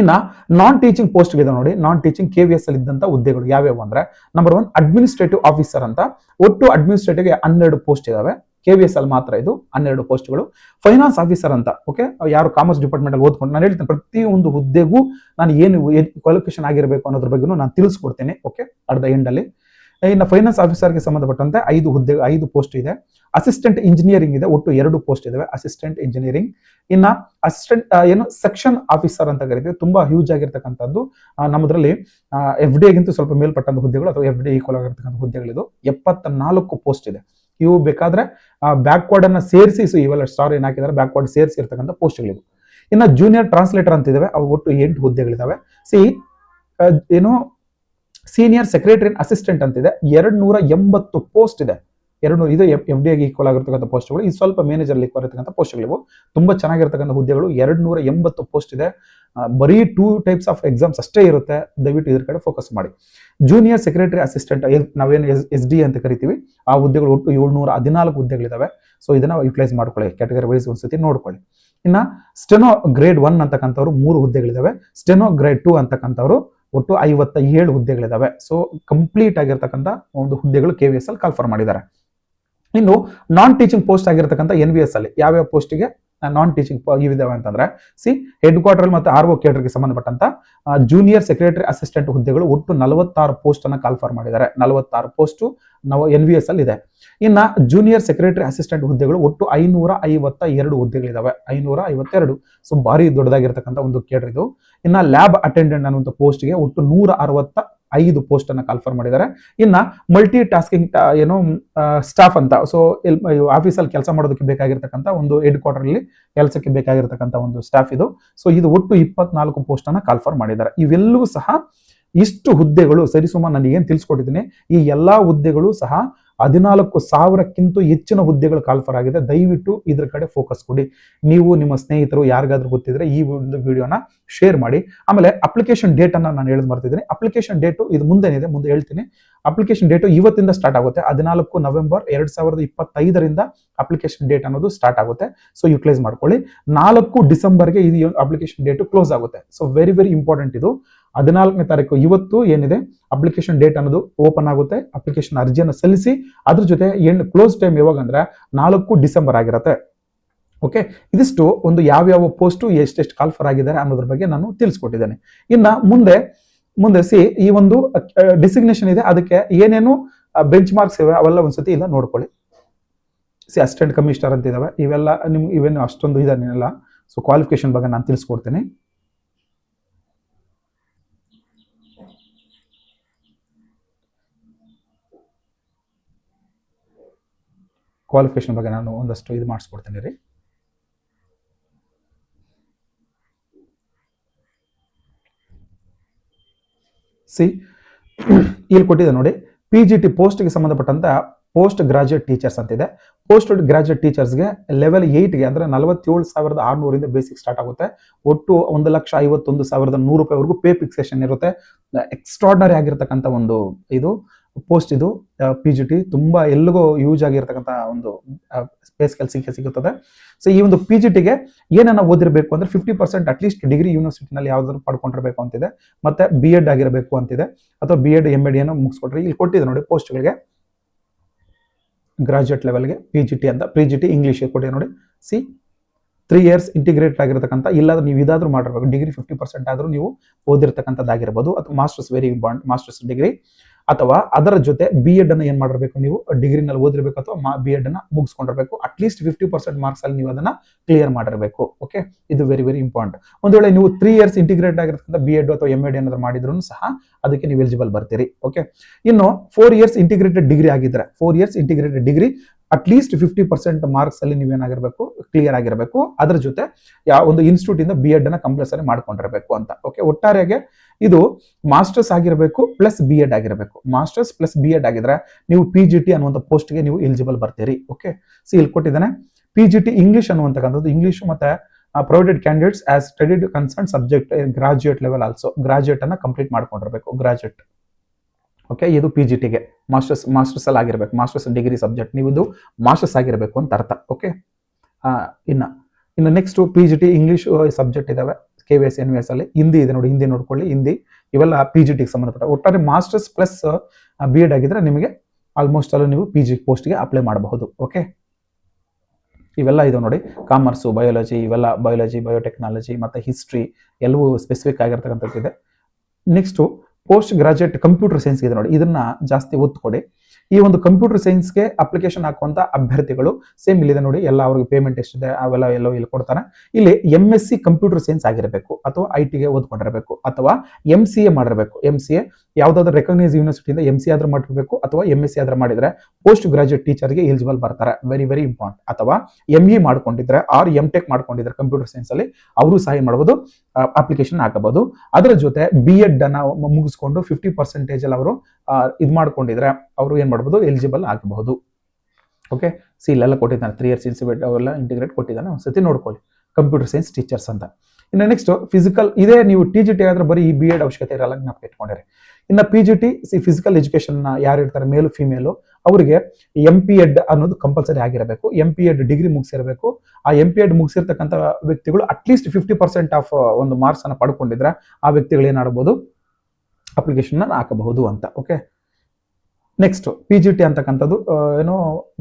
ಇನ್ನ ನಾನ್ ಟೀಚಿಂಗ್ ಪೋಸ್ಟ್ ಇದೆ ನೋಡಿ. Non teaching K V S ಅಲ್ಲಿ ಇದ್ದಂತ ಹುದ್ದೆಗಳು ಯಾವ್ಯಾವು ಅಂದ್ರೆ ನಂಬರ್ ಒನ್ ಅಡ್ಮಿನಿಸ್ಟ್ರೇಟಿವ್ ಆಫೀಸರ್ ಅಂತ. ಒಟ್ಟು ಅಡ್ಮಿನಿಸ್ಟ್ರೇಟಿವ್ ಹನ್ನೆರಡು ಪೋಸ್ಟ್ ಇದಾವೆ. ಕೆ ವಿ ಎಸ್ ಅಲ್ಲಿ ಮಾತ್ರ ಇದು ಹನ್ನೆರಡು ಪೋಸ್ಟ್ಗಳು ಫೈನಾನ್ಸ್ ಆಫೀಸರ್ ಅಂತ ಓಕೆ ಯಾರು ಕಾಮರ್ಸ್ ಡಿಪಾರ್ಟ್ಮೆಂಟ್ ಅಲ್ಲಿ ಓದ್ಕೊಂಡು ನಾನು ಹೇಳ್ತೇನೆ ಪ್ರತಿಯೊಂದು ಹುದ್ದೆಗೂ ನಾನು ಏನು ಕ್ವಾಲಿಫಿಕೇಶನ್ ಆಗಿರಬೇಕು ಅನ್ನೋದ್ರ ಬಗ್ಗೆ ನಾನು ತಿಳಿಸ್ಕೊಡ್ತೇನೆ ಓಕೆ ಅಟ್ ದ ಎಂಡ್ ಅಲ್ಲಿ. ಇನ್ನು ಫೈನಾನ್ಸ್ ಆಫೀಸರ್ಗೆ ಸಂಬಂಧಪಟ್ಟಂತೆ ಐದು ಹುದ್ದೆ, ಐದು ಪೋಸ್ಟ್ ಇದೆ. ಅಸಿಸ್ಟೆಂಟ್ ಇಂಜಿನಿಯರಿಂಗ್ ಇದೆ, ಒಟ್ಟು ಎರಡು ಪೋಸ್ಟ್ ಇದಾವೆ. ಅಸಿಸ್ಟೆಂಟ್ ಇಂಜಿನಿಯರಿಂಗ್ ಇನ್ನ ಅಸಿಸ್ಟೆಂಟ್ ಏನು ಸೆಕ್ಷನ್ ಆಫೀಸರ್ ಅಂತ ಕರಿತೀವಿ ತುಂಬಾ ಹ್ಯೂಜ್ ಆಗಿರ್ತಕ್ಕಂಥದ್ದು. ನಮ್ಮದ್ರಲ್ಲಿ ಎಫ್ ಡಿ ಗಿಂತ ಸ್ವಲ್ಪ ಮೇಲ್ಪಟ್ಟಂತ ಹುದ್ದೆಗಳು ಅಥವಾ ಎಫ್ ಡಿ ಈಕ್ವಲ್ ಆಗಿರ್ತಕ್ಕಂಥ ಹುದ್ದೆಗಳಿದು ಎಪ್ಪತ್ತ ನಾಲ್ಕು ಪೋಸ್ಟ್ ಇದೆ. ಇವು ಬೇಕಾದ್ರೆ ಬ್ಯಾಕ್ವರ್ಡ್ ಅನ್ನ ಸೇರಿಸಿ ಇವೆಲ್ಲ ಸ್ಟಾರ್ ಏನ್ ಹಾಕಿದ್ದಾರೆ ಬ್ಯಾಕ್ವರ್ಡ್ ಸೇರಿಸಿ ಇರ್ತಕ್ಕಂಥ ಪೋಸ್ಟ್ಗಳಿವು ಇನ್ನ ಜೂನಿಯರ್ ಟ್ರಾನ್ಸ್ಲೇಟರ್ ಅಂತ ಇದಾವೆ. ಅವು ಒಟ್ಟು ಎಂಟು ಹುದ್ದೆಗಳಿದಾವೆ. ಸಿ ಏನು ಸೀನಿಯರ್ ಸೆಕ್ರೆಟರಿ ಅಸಿಸ್ಟೆಂಟ್ ಅಂತಿದೆ. ಎರಡು ನೂರ ಎಂಬತ್ತು ಪೋಸ್ಟ್ ಇದೆ ಎರಡು ಇದು ಎಫ್ ಡಿ ಈಕ್ವಲ್ ಆಗಿರ್ತಕ್ಕಂಥ ಪೋಸ್ಟ್ಗಳು ಇದು ಸ್ವಲ್ಪ ಮ್ಯಾನೇಜರ್ ಈಕ್ವಲ್ ಪೋಸ್ಟ್ಗಳು ಇವು ತುಂಬಾ ಚೆನ್ನಾಗಿರ್ತಕ್ಕಂಥ ಹುದ್ದೆಗಳು. ಎರಡು ನೂರ ಎಂಬತ್ತು ಪೋಸ್ಟ್ ಇದೆ ಬರೀ ಟೂ ಟೈಪ್ಸ್ ಆಫ್ ಎಕ್ಸಾಮ್ಸ್ ಅಷ್ಟೇ ಇರುತ್ತೆ. ದಯವಿಟ್ಟು ಇದ್ರ ಕಡೆ ಫೋಕಸ್ ಮಾಡಿ. ಜೂನಿಯರ್ ಸೆಕ್ರೆಟರಿ ಅಸಿಸ್ಟೆಂಟ್ ನಾವೇನು ಎಸ್ ಎಸ್ ಡಿ ಅಂತ ಕರಿತೀವಿ, ಆ ಹುದ್ದೆಗಳು ಒಟ್ಟು ಏಳ್ನೂರ ಹದಿನಾಲ್ಕು ಹುದ್ದೆಗಳಿದಾವೆ. ಸೊ ಇದನ್ನ ಯುಟಿಲೈಸ್ ಮಾಡ್ಕೊಳ್ಳಿ. ಕ್ಯಾಟಗರಿ ವೈಸ್ ಒಂದ್ಸತಿ ನೋಡ್ಕೊಳ್ಳಿ. ಇನ್ನ ಸ್ಟೆನೋ ಗ್ರೇಡ್ ಒನ್ ಅಂತಕ್ಕಂಥವ್ರು ಮೂರು ಹುದ್ದೆಗಳಿದಾವೆ. ಸ್ಟೆನೋ ಗ್ರೇಡ್ ಟೂ ಅಂತಕ್ಕಂಥವ್ರು ಒಟ್ಟು ಐವತ್ತ ಏಳು ಹುದ್ದೆಗಳಿದಾವೆ. ಸೊ ಕಂಪ್ಲೀಟ್ ಆಗಿರ್ತಕ್ಕಂಥ ಒಂದು ಹುದ್ದೆಗಳು ಕೆ ವಿ ಎಸ್ ಅಲ್ಲಿ ಕಾಲ್ಫರ್ ಮಾಡಿದ್ದಾರೆ. ಇನ್ನು ನಾನ್ ಟೀಚಿಂಗ್ ಪೋಸ್ಟ್ ಆಗಿರ್ತಕ್ಕಂಥ ಎನ್ ವಿ ಎಸ್ ಅಲ್ಲಿ ಯಾವ್ಯಾವ ಪೋಸ್ಟಿಗೆ ನಾನ್ ಟೀಚಿಂಗ್ ಇವಿದಾವೆ ಅಂತಂದ್ರೆ ಸಿ ಹೆಡ್ ಕ್ವಾರ್ಟರ್ ಮತ್ತು ಆರ್ ಒ ಕೇಡರ್ಗೆ ಸಂಬಂಧಪಟ್ಟಂತ ಜೂನಿಯರ್ ಸೆಕ್ರೆಟರಿ ಅಸಿಸ್ಟೆಂಟ್ ಹುದ್ದೆಗಳು ಒಟ್ಟು ನಲವತ್ತಾರು ಪೋಸ್ಟ್ ಅನ್ನ ಕಾಲ್ಫರ್ ಮಾಡಿದ್ದಾರೆ. ನಲವತ್ತಾರು ಪೋಸ್ಟ್ ನಾವು ಎನ್ ವಿ ಎಸ್ ಅಲ್ಲಿ ಇದೆ ಇನ್ನ ಜೂನಿಯರ್ ಸೆಕ್ರೆಟರಿ ಅಸಿಸ್ಟೆಂಟ್ ಹುದ್ದೆಗಳು ಒಟ್ಟು ಐನೂರ ಐವತ್ತ ಎರಡು ಹುದ್ದೆಗಳಿದಾವೆ. ಐನೂರ ಐವತ್ತೆರಡು ಸೊ ಭಾರಿ ದೊಡ್ಡದಾಗಿರ್ತಕ್ಕಂಥ ಒಂದು ಕೇಡರ್ ಇದು. ಇನ್ನ ಲ್ಯಾಬ್ ಅಟೆಂಡೆಂಟ್ ಅನ್ನುವಂಥ ಪೋಸ್ಟ್ಗೆ ಒಟ್ಟು ನೂರ ಅರವತ್ತ ಐದು ಪೋಸ್ಟ್ ಅನ್ನ ಕಾಲ್ಫರ್ ಮಾಡಿದ್ದಾರೆ. ಇನ್ನ ಮಲ್ಟಿ ಟಾಸ್ಕಿಂಗ್ ಏನು ಸ್ಟಾಫ್ ಅಂತ ಸೊ ಆಫೀಸಲ್ಲಿ ಕೆಲಸ ಮಾಡೋದಕ್ಕೆ ಬೇಕಾಗಿರ್ತಕ್ಕಂಥ ಒಂದು ಹೆಡ್ ಕ್ವಾರ್ಟರ್ ಅಲ್ಲಿ ಕೆಲಸಕ್ಕೆ ಬೇಕಾಗಿರ್ತಕ್ಕಂಥ ಒಂದು ಸ್ಟಾಫ್ ಇದು. ಸೊ ಇದು ಒಟ್ಟು ಇಪ್ಪತ್ನಾಲ್ಕು ಪೋಸ್ಟ್ ಅನ್ನ ಕಾಲ್ಫರ್ ಮಾಡಿದ್ದಾರೆ. ಇವೆಲ್ಲವೂ ಸಹ ಇಷ್ಟು ಹುದ್ದೆಗಳು ಸರಿಸುಮಾರು ನಾನು ಏನ್ ತಿಳಿಸ್ಕೊಟ್ಟಿದ್ದೀನಿ, ಈ ಎಲ್ಲಾ ಹುದ್ದೆಗಳು ಸಹ ಹದಿನಾಲ್ಕು ಸಾವಿರಕ್ಕಿಂತ ಹೆಚ್ಚಿನ ಹುದ್ದೆಗಳು ಕಾಲ್ಫರ್ ಆಗಿದೆ ದಯವಿಟ್ಟು ಇದ್ರ ಕಡೆ ಫೋಕಸ್ ಕೊಡಿ. ನೀವು ನಿಮ್ಮ ಸ್ನೇಹಿತರು ಯಾರಿಗಾದ್ರೂ ಗೊತ್ತಿದ್ರೆ ಈ ಒಂದು ವಿಡಿಯೋನ ಶೇರ್ ಮಾಡಿ. ಆಮೇಲೆ ಅಪ್ಲಿಕೇಶನ್ ಡೇಟ್ ಅನ್ನ ನಾನು ಹೇಳಿದ್ ಮಾಡ್ತಿದ್ದೀನಿ ಅಪ್ಲಿಕೇಶನ್ ಡೇಟು ಇದು ಮುಂದೆನಿದೆ, ಮುಂದೆ ಹೇಳ್ತೀನಿ. ಅಪ್ಲಿಕೇಶನ್ ಡೇಟು ಇವತ್ತಿಂದ ಸ್ಟಾರ್ಟ್ ಆಗುತ್ತೆ. ಹದಿನಾಲ್ಕು ನವೆಂಬರ್ ಎರಡ್ ಸಾವಿರದ ಇಪ್ಪತ್ತೈದರಿಂದ ಅಪ್ಲಿಕೇಶನ್ ಡೇಟ್ ಅನ್ನೋದು ಸ್ಟಾರ್ಟ್ ಆಗುತ್ತೆ. ಸೊ ಯುಟಿಲೈಸ್ ಮಾಡ್ಕೊಳ್ಳಿ. ನಾಲ್ಕು ಡಿಸೆಂಬರ್ಗೆ ಇದು ಅಪ್ಲಿಕೇಶನ್ ಡೇಟು ಕ್ಲೋಸ್ ಆಗುತ್ತೆ. ಸೊ ವೆರಿ ವೆರಿ ಇಂಪಾರ್ಟೆಂಟ್ ಇದು. ಹದಿನಾಲ್ಕನೇ ತಾರೀಕು ಇವತ್ತು ಏನಿದೆ? ಅಪ್ಲಿಕೇಶನ್ ಡೇಟ್ ಅನ್ನೋದು ಓಪನ್ ಆಗುತ್ತೆ. ಅಪ್ಲಿಕೇಶನ್ ಅರ್ಜಿಯನ್ನು ಸಲ್ಲಿಸಿ, ಅದ್ರ ಜೊತೆ ಎಂಡ್ ಕ್ಲೋಸ್ ಟೈಮ್ ಯಾವಾಗ ಅಂದ್ರೆ ನಾಲ್ಕು ಡಿಸೆಂಬರ್ ಆಗಿರುತ್ತೆ. ಓಕೆ ಇದಿಷ್ಟು ಒಂದು ಯಾವ್ಯಾವ ಪೋಸ್ಟು ಎಷ್ಟೆಷ್ಟು ಕಾಲ್ಫರ್ ಆಗಿದ್ದಾರೆ ಅನ್ನೋದ್ರ ಬಗ್ಗೆ ನಾನು ತಿಳಿಸ್ಕೊಟ್ಟಿದ್ದೇನೆ. ಇನ್ನ ಮುಂದೆ ಮುಂದೆ ಸಿ, ಈ ಒಂದು ಡಿಸಿಗ್ನೇಷನ್ ಇದೆ. ಅದಕ್ಕೆ ಏನೇನು ಬೆಂಚ್ ಮಾರ್ಕ್ಸ್ ಇವೆ ಅವೆಲ್ಲ ಒಂದ್ಸತಿ ಇಲ್ಲ ನೋಡ್ಕೊಳ್ಳಿ. ಸಿ ಅಸಿಸ್ಟೆಂಟ್ ಕಮಿಷನರ್ ಅಂತ ಇದಾವೆ ಇವೆಲ್ಲ ನಿಮ್ಗೆ ಇವೇನು ಅಷ್ಟೊಂದು ಇದನ್ನೆಲ್ಲ. ಸೊ ಕ್ವಾಲಿಫಿಕೇಶನ್ ಬಗ್ಗೆ ನಾನು ತಿಳಿಸ್ಕೊಡ್ತೀನಿ. ಕ್ವಾಲಿಫಿಕೇಶನ್ ಬಗ್ಗೆ ನಾನು ಒಂದಷ್ಟು ಇದು ಮಾಡಿಸ್ಕೊಡ್ತೀನಿ ರೀ. ಸಿ, ಇಲ್ಲಿ ಕೊಟ್ಟಿದೆ ನೋಡಿ ಪಿ ಜಿ ಟಿ ಪೋಸ್ಟ್ಗೆ ಸಂಬಂಧಪಟ್ಟಂತ ಪೋಸ್ಟ್ ಗ್ರಾಜುಯೇಟ್ ಟೀಚರ್ಸ್ ಅಂತಿದೆ ಪೋಸ್ಟ್ ಗ್ರಾಜುಯೇಟ್ ಟೀಚರ್ಸ್ಗೆ ಲೆವೆಲ್ ಏಯ್ಟ್ಗೆ ಅಂದ್ರೆ ನಲವತ್ತೇಳು ಸಾವಿರದ ಆರುನೂರಿಂದ ಬೇಸಿಕ್ ಸ್ಟಾರ್ಟ್ ಆಗುತ್ತೆ. ಒಟ್ಟು ಒಂದು ಲಕ್ಷ ಐವತ್ತೊಂದು ಸಾವಿರದ ನೂರು ರೂಪಾಯಿವರೆಗೂ ಪೇ ಫಿಕ್ಸೇಷನ್ ಇರುತ್ತೆ. ಎಕ್ಸ್ಟ್ರಾಡ್ನರಿ ಆಗಿರ್ತಕ್ಕಂಥ ಒಂದು ಇದು. ಪೋಸ್ಟ್ ಇದು ಪಿ ಜಿ ಟಿ ತುಂಬಾ ಎಲ್ಲಿಗೂ ಯೂಸ್ ಆಗಿರ್ತಕ್ಕಂಥ ಒಂದು ಸ್ಪೇಸ್ ಕೆಲಸಕ್ಕೆ ಸಿಗುತ್ತದೆ ಸೊ ಈ ಒಂದು ಪಿ ಜಿ ಟಿಗೆ ಏನನ್ನ ಓದಿರಬೇಕು ಅಂದ್ರೆ fifty percent at least degree ಯೂನಿವರ್ಸಿಟಿನಲ್ಲಿ ಯಾವ್ದಾದ್ರು ಪಡ್ಕೊಂಡಿರಬೇಕು ಅಂತಿದೆ. ಮತ್ತೆ ಬಿ ಎಡ್ ಆಗಿರಬೇಕು ಅಂತಿದೆ. ಅಥವಾ ಬಿ ಎಡ್ ಎಂ ಎಡ್ ಏನೋ ಮುಗಿಸ್ಕೊಟ್ರೆ ಇಲ್ಲಿ ಕೊಟ್ಟಿದೆ ನೋಡಿ ಪೋಸ್ಟ್ಗಳಿಗೆ ಗ್ರಾಜುಯೇಟ್ ಲೆವೆಲ್ಗೆ ಪಿ ಜಿ ಟಿ ಅಂತ ಪಿ ಜಿ ಟಿ ಇಂಗ್ಲೀಷ್ ಕೊಟ್ಟಿದೆ ನೋಡಿ. ಸಿ ತ್ರೀ ಇಯರ್ಸ್ ಇಂಟಿಗ್ರೇಟ್ ಆಗಿರತಕ್ಕಂಥ ಇಲ್ಲಾದ್ರೂ ನೀವು ಇದಾದ್ರೂ ಮಾಡಿರ್ಬೇಕು. ಡಿಗ್ರಿ ಫಿಫ್ಟಿ ಪರ್ಸೆಂಟ್ ಆದರೂ ನೀವು ಓದಿರ್ತಕ್ಕಂಥದ್ದಾಗಿರ್ಬೋದು. ಅಥವಾ masters very important masters degree ಅಥವಾ ಅದರ ಜೊತೆ ಬಿ ಎಡ್ ಅನ್ನು ಏನ್ ಮಾಡಿರ್ಬೇಕು ನೀವು? ಡಿಗ್ರಿನಲ್ಲಿ ಓದಿರ್ಬೇಕು ಅಥವಾ ಬಿ ಎಡ್ ಅನ್ನ ಮುಗಿಸ್ಕೊಂಡಿರ್ಬೇಕು. At least fifty percent marks ಅಲ್ಲಿ ನೀವು ಅದನ್ನ ಕ್ಲಿಯರ್ ಮಾಡಿರಬೇಕು. ಓಕೆ ಇದು ವೆರಿ ವೆರಿ ಇಂಪಾರ್ಟೆಂಟ್ ಒಂದು ವೇಳೆ ನೀವು ತ್ರೀ ಇಯರ್ಸ್ ಇಂಟಿಗ್ರೇಟ್ ಆಗಿರ್ತಕ್ಕಂಥ ಬಿ ಎಡ್ ಅಥವಾ ಎಂ ಎಡ್ ಏನಾದ್ರು ಮಾಡಿದ್ರು ಸಹ ಅದಕ್ಕೆ ನೀವು ಎಲಿಜಿಬಲ್ ಬರ್ತೀರಿ. ಓಕೆ ಇನ್ನು ಫೋರ್ ಇಯರ್ಸ್ ಇಂಟಿಗ್ರೇಟೆಡ್ ಡಿಗ್ರಿ ಆಗಿದ್ರೆ four years integrated degree at least fifty percent marks ಅಲ್ಲಿ ನೀವೇನಾಗಿರ್ಬೇಕು ಕ್ಲಿಯರ್ ಆಗಿರಬೇಕು. ಅದರ ಜೊತೆ ಯಾವ ಒಂದು ಇನ್ಸ್ಟಿಟ್ಯೂಟ್ ಇಂದ ಬಿ ಎಡ್ ಅನ್ನ ಕಂಪಲ್ಸರಿ ಮಾಡ್ಕೊಂಡಿರಬೇಕು ಅಂತ. ಓಕೆ ಒಟ್ಟಾರೆಯಾಗಿ ಇದು ಮಾಸ್ಟರ್ಸ್ ಆಗಿರಬೇಕು ಪ್ಲಸ್ ಬಿ ಎಡ್ ಆಗಿರಬೇಕು. ಮಾಸ್ಟರ್ಸ್ ಪ್ಲಸ್ ಬಿ ಎಡ್ ಆಗಿದ್ರೆ ನೀವು ಪಿ ಜಿ ಟಿ ಅನ್ನುವಂಥ ಪೋಸ್ಟ್ಗೆ ನೀವು ಎಲಿಜಿಬಲ್ ಬರ್ತೀರಿ ಓಕೆ ಸಿ ಇಲ್ಲಿ ಕೊಟ್ಟಿದ್ದಾನೆ ಪಿ ಜಿ ಟಿ ಇಂಗ್ಲೀಷ್ ಅನ್ನುವಂಥಕ್ಕಂಥದ್ದು ಇಂಗ್ಲೀಷ್ ಮತ್ತೆ provided candidates as studied concern subject graduate level also graduate ಅನ್ನ ಕಂಪ್ಲೀಟ್ ಮಾಡ್ಕೊಂಡಿರ್ಬೇಕು ಗ್ರಾಜುಯೇಟ್ ಓಕೆ ಇದು ಪಿ ಜಿ ಟಿಗೆ ಮಾಸ್ಟರ್ಸ್ ಮಾಸ್ಟರ್ಸ್ ಅಲ್ಲಿ ಆಗಿರ್ಬೇಕು ಮಾಸ್ಟರ್ಸ್ ಡಿಗ್ರಿ ಸಬ್ಜೆಕ್ಟ್ ನೀವು ಇದು ಮಾಸ್ಟರ್ಸ್ ಆಗಿರಬೇಕು ಅಂತ ಅರ್ಥ ಓಕೆ ಇನ್ನ, ಇನ್ನು next P G T English subject ಇದಾವೆ. K V S N V S ಅಲ್ಲಿ ಹಿಂದಿ ಇದೆ ನೋಡಿ, ಹಿಂದಿ ನೋಡ್ಕೊಳ್ಳಿ, ಹಿಂದಿ. ಇವೆಲ್ಲ ಪಿ ಜಿ ಟಿಗೆ ಸಂಬಂಧಪಟ್ಟ. ಒಟ್ಟಾರೆ ಮಾಸ್ಟರ್ಸ್ ಪ್ಲಸ್ ಬಿ ಎಡ್ ಆಗಿದ್ರೆ ನಿಮಗೆ ಆಲ್ಮೋಸ್ಟ್ ಅಲ್ಲೂ ನೀವು ಪಿ ಜಿ ಪೋಸ್ಟ್ಗೆ ಅಪ್ಲೈ ಮಾಡಬಹುದು ಓಕೆ ಇವೆಲ್ಲ ಇದು ನೋಡಿ. ಕಾಮರ್ಸು ಬಯಾಲಜಿ ಇವೆಲ್ಲ ಬಯಾಲಜಿ ಬಯೋಟೆಕ್ನಾಲಜಿ ಮತ್ತು ಹಿಸ್ಟ್ರಿ ಎಲ್ಲವೂ ಸ್ಪೆಸಿಫಿಕ್ ಆಗಿರ್ತಕ್ಕಂಥದ್ದು ಇದೆ. Next post graduate computer science ಇದೆ ನೋಡಿ. ಇದನ್ನು ಜಾಸ್ತಿ ಒತ್ತು ಕೊಡಿ ಈ ಒಂದು ಕಂಪ್ಯೂಟರ್ ಸೈನ್ಸ್ಗೆ ಅಪ್ಲಿಕೇಶನ್ ಹಾಕುವಂತ ಅಭ್ಯರ್ಥಿಗಳು ಸೇಮ್ ಇಲ್ಲಿದೆ ನೋಡಿ. ಎಲ್ಲ ಅವ್ರಿಗೆ ಪೇಮೆಂಟ್ ಎಷ್ಟಿದೆ ಅವೆಲ್ಲ ಎಲ್ಲೋ ಇಲ್ಲಿ ಕೊಡ್ತಾರೆ. ಇಲ್ಲಿ M S C computer science ಆಗಿರಬೇಕು ಅಥವಾ ಐ ಟಿಗೆ ಓದ್ಕೊಂಡಿರಬೇಕು ಅಥವಾ ಎಂ ಸಿ ಎ ಮಾಡಿರಬೇಕು. ಎಂ ಸಿ ಎ ಯಾವುದಾದ್ರೂ ರೆಕಗ್ನೈಸ್ ಯೂನಿವರ್ಸಿಟಿಯಿಂದ ಎಂ ಸಿ ಆದ್ರೂ ಮಾಡಿರಬೇಕು ಅಥವಾ ಎಂ ಎಸ್ ಸಿ ಆದ್ರೂ ಮಾಡಿದ್ರೆ ಪೋಸ್ಟ್ ಗ್ರಾಜುಯೇಟ್ ಟೀಚರ್ಗೆ ಎಲಿಜಿಬಲ್ ಬರ್ತಾರೆ. ವೆರಿ ವೆರಿ ಇಂಪಾರ್ಟೆಂಟ್ ಅಥವಾ ಎಂ ಇ ಮಾಡ್ಕೊಂಡಿದ್ರೆ ಆರ್ ಎಂ ಟೆಕ್ ಮಾಡ್ಕೊಂಡಿದ್ರೆ ಕಂಪ್ಯೂಟರ್ ಸೈನ್ಸ್ ಅಲ್ಲಿ ಅವರು ಸಹಾಯ ಮಾಡಬಹುದು ಅಪ್ಲಿಕೇಶನ್ ಹಾಕಬಹುದು. ಅದರ ಜೊತೆ ಬಿ ಎಡ್ ಅನ್ನ ಮುಗಿಸ್ಕೊಂಡು ಫಿಫ್ಟಿ ಪರ್ಸೆಂಟೇಜ್ ಅಲ್ಲಿ ಅವರು ಇದು ಮಾಡ್ಕೊಂಡಿದ್ರೆ ಅವರು ಏನ್ ಮಾಡಬಹುದು ಎಲಿಜಿಬಲ್ ಆಗಬಹುದು. ಓಕೆ ಸಿ ಇಲ್ಲೆಲ್ಲ ಕೊಟ್ಟಿದ್ದಾನೆ ತ್ರೀ ಇಯರ್ಸ್ ಇನ್ಸಿಬೇಟ್ ಅವೆಲ್ಲ ಇಂಟಿಗ್ರೇಟ್ ಕೊಟ್ಟಿದ್ದಾನೆ. ಒಂದ್ಸತಿ ನೋಡ್ಕೊಳ್ಳಿ. ಕಂಪ್ಯೂಟರ್ ಸೈನ್ಸ್ ಟೀಚರ್ಸ್ ಅಂತ. ಇನ್ನು ನೆಕ್ಸ್ಟ್ ಫಿಸಿಕಲ್ ಇದೇ ನೀವು ಟಿ ಜಿ ಟಿ ಆದ್ರೆ ಬರೀ ಈ ಬಿ ಎಡ್ ಅವಶ್ಯಕತೆ ಇರಲ್ಲ ಜ್ಞಾಪಕ ಇಟ್ಕೊಂಡಿರಿ ಇನ್ನು P G T C physical education ಯಾರು ಇರ್ತಾರೆ ಮೇಲು ಫಿಮೇಲು ಅವರಿಗೆ ಎಂ ಪಿ ಎಡ್ ಅನ್ನೋದು ಕಂಪಲ್ಸರಿ ಆಗಿರಬೇಕು. ಎಂ ಪಿ ಎಡ್ ಡಿಗ್ರಿ ಮುಗಿಸಿರಬೇಕು. ಆ ಎಂ ಪಿ ಎಡ್ ಮುಗಿಸಿರ್ತಕ್ಕಂಥ ವ್ಯಕ್ತಿಗಳು at least fifty percent of ಒಂದು ಮಾರ್ಕ್ಸ್ ಅನ್ನ ಪಡ್ಕೊಂಡಿದ್ರೆ ಆ ವ್ಯಕ್ತಿಗಳು ಏನಾಡಬಹುದು ಅಪ್ಲಿಕೇಶನ್ ಹಾಕಬಹುದು ಅಂತ okay next P G T ಅಂತಕ್ಕಂಥದ್ದು ಏನೋ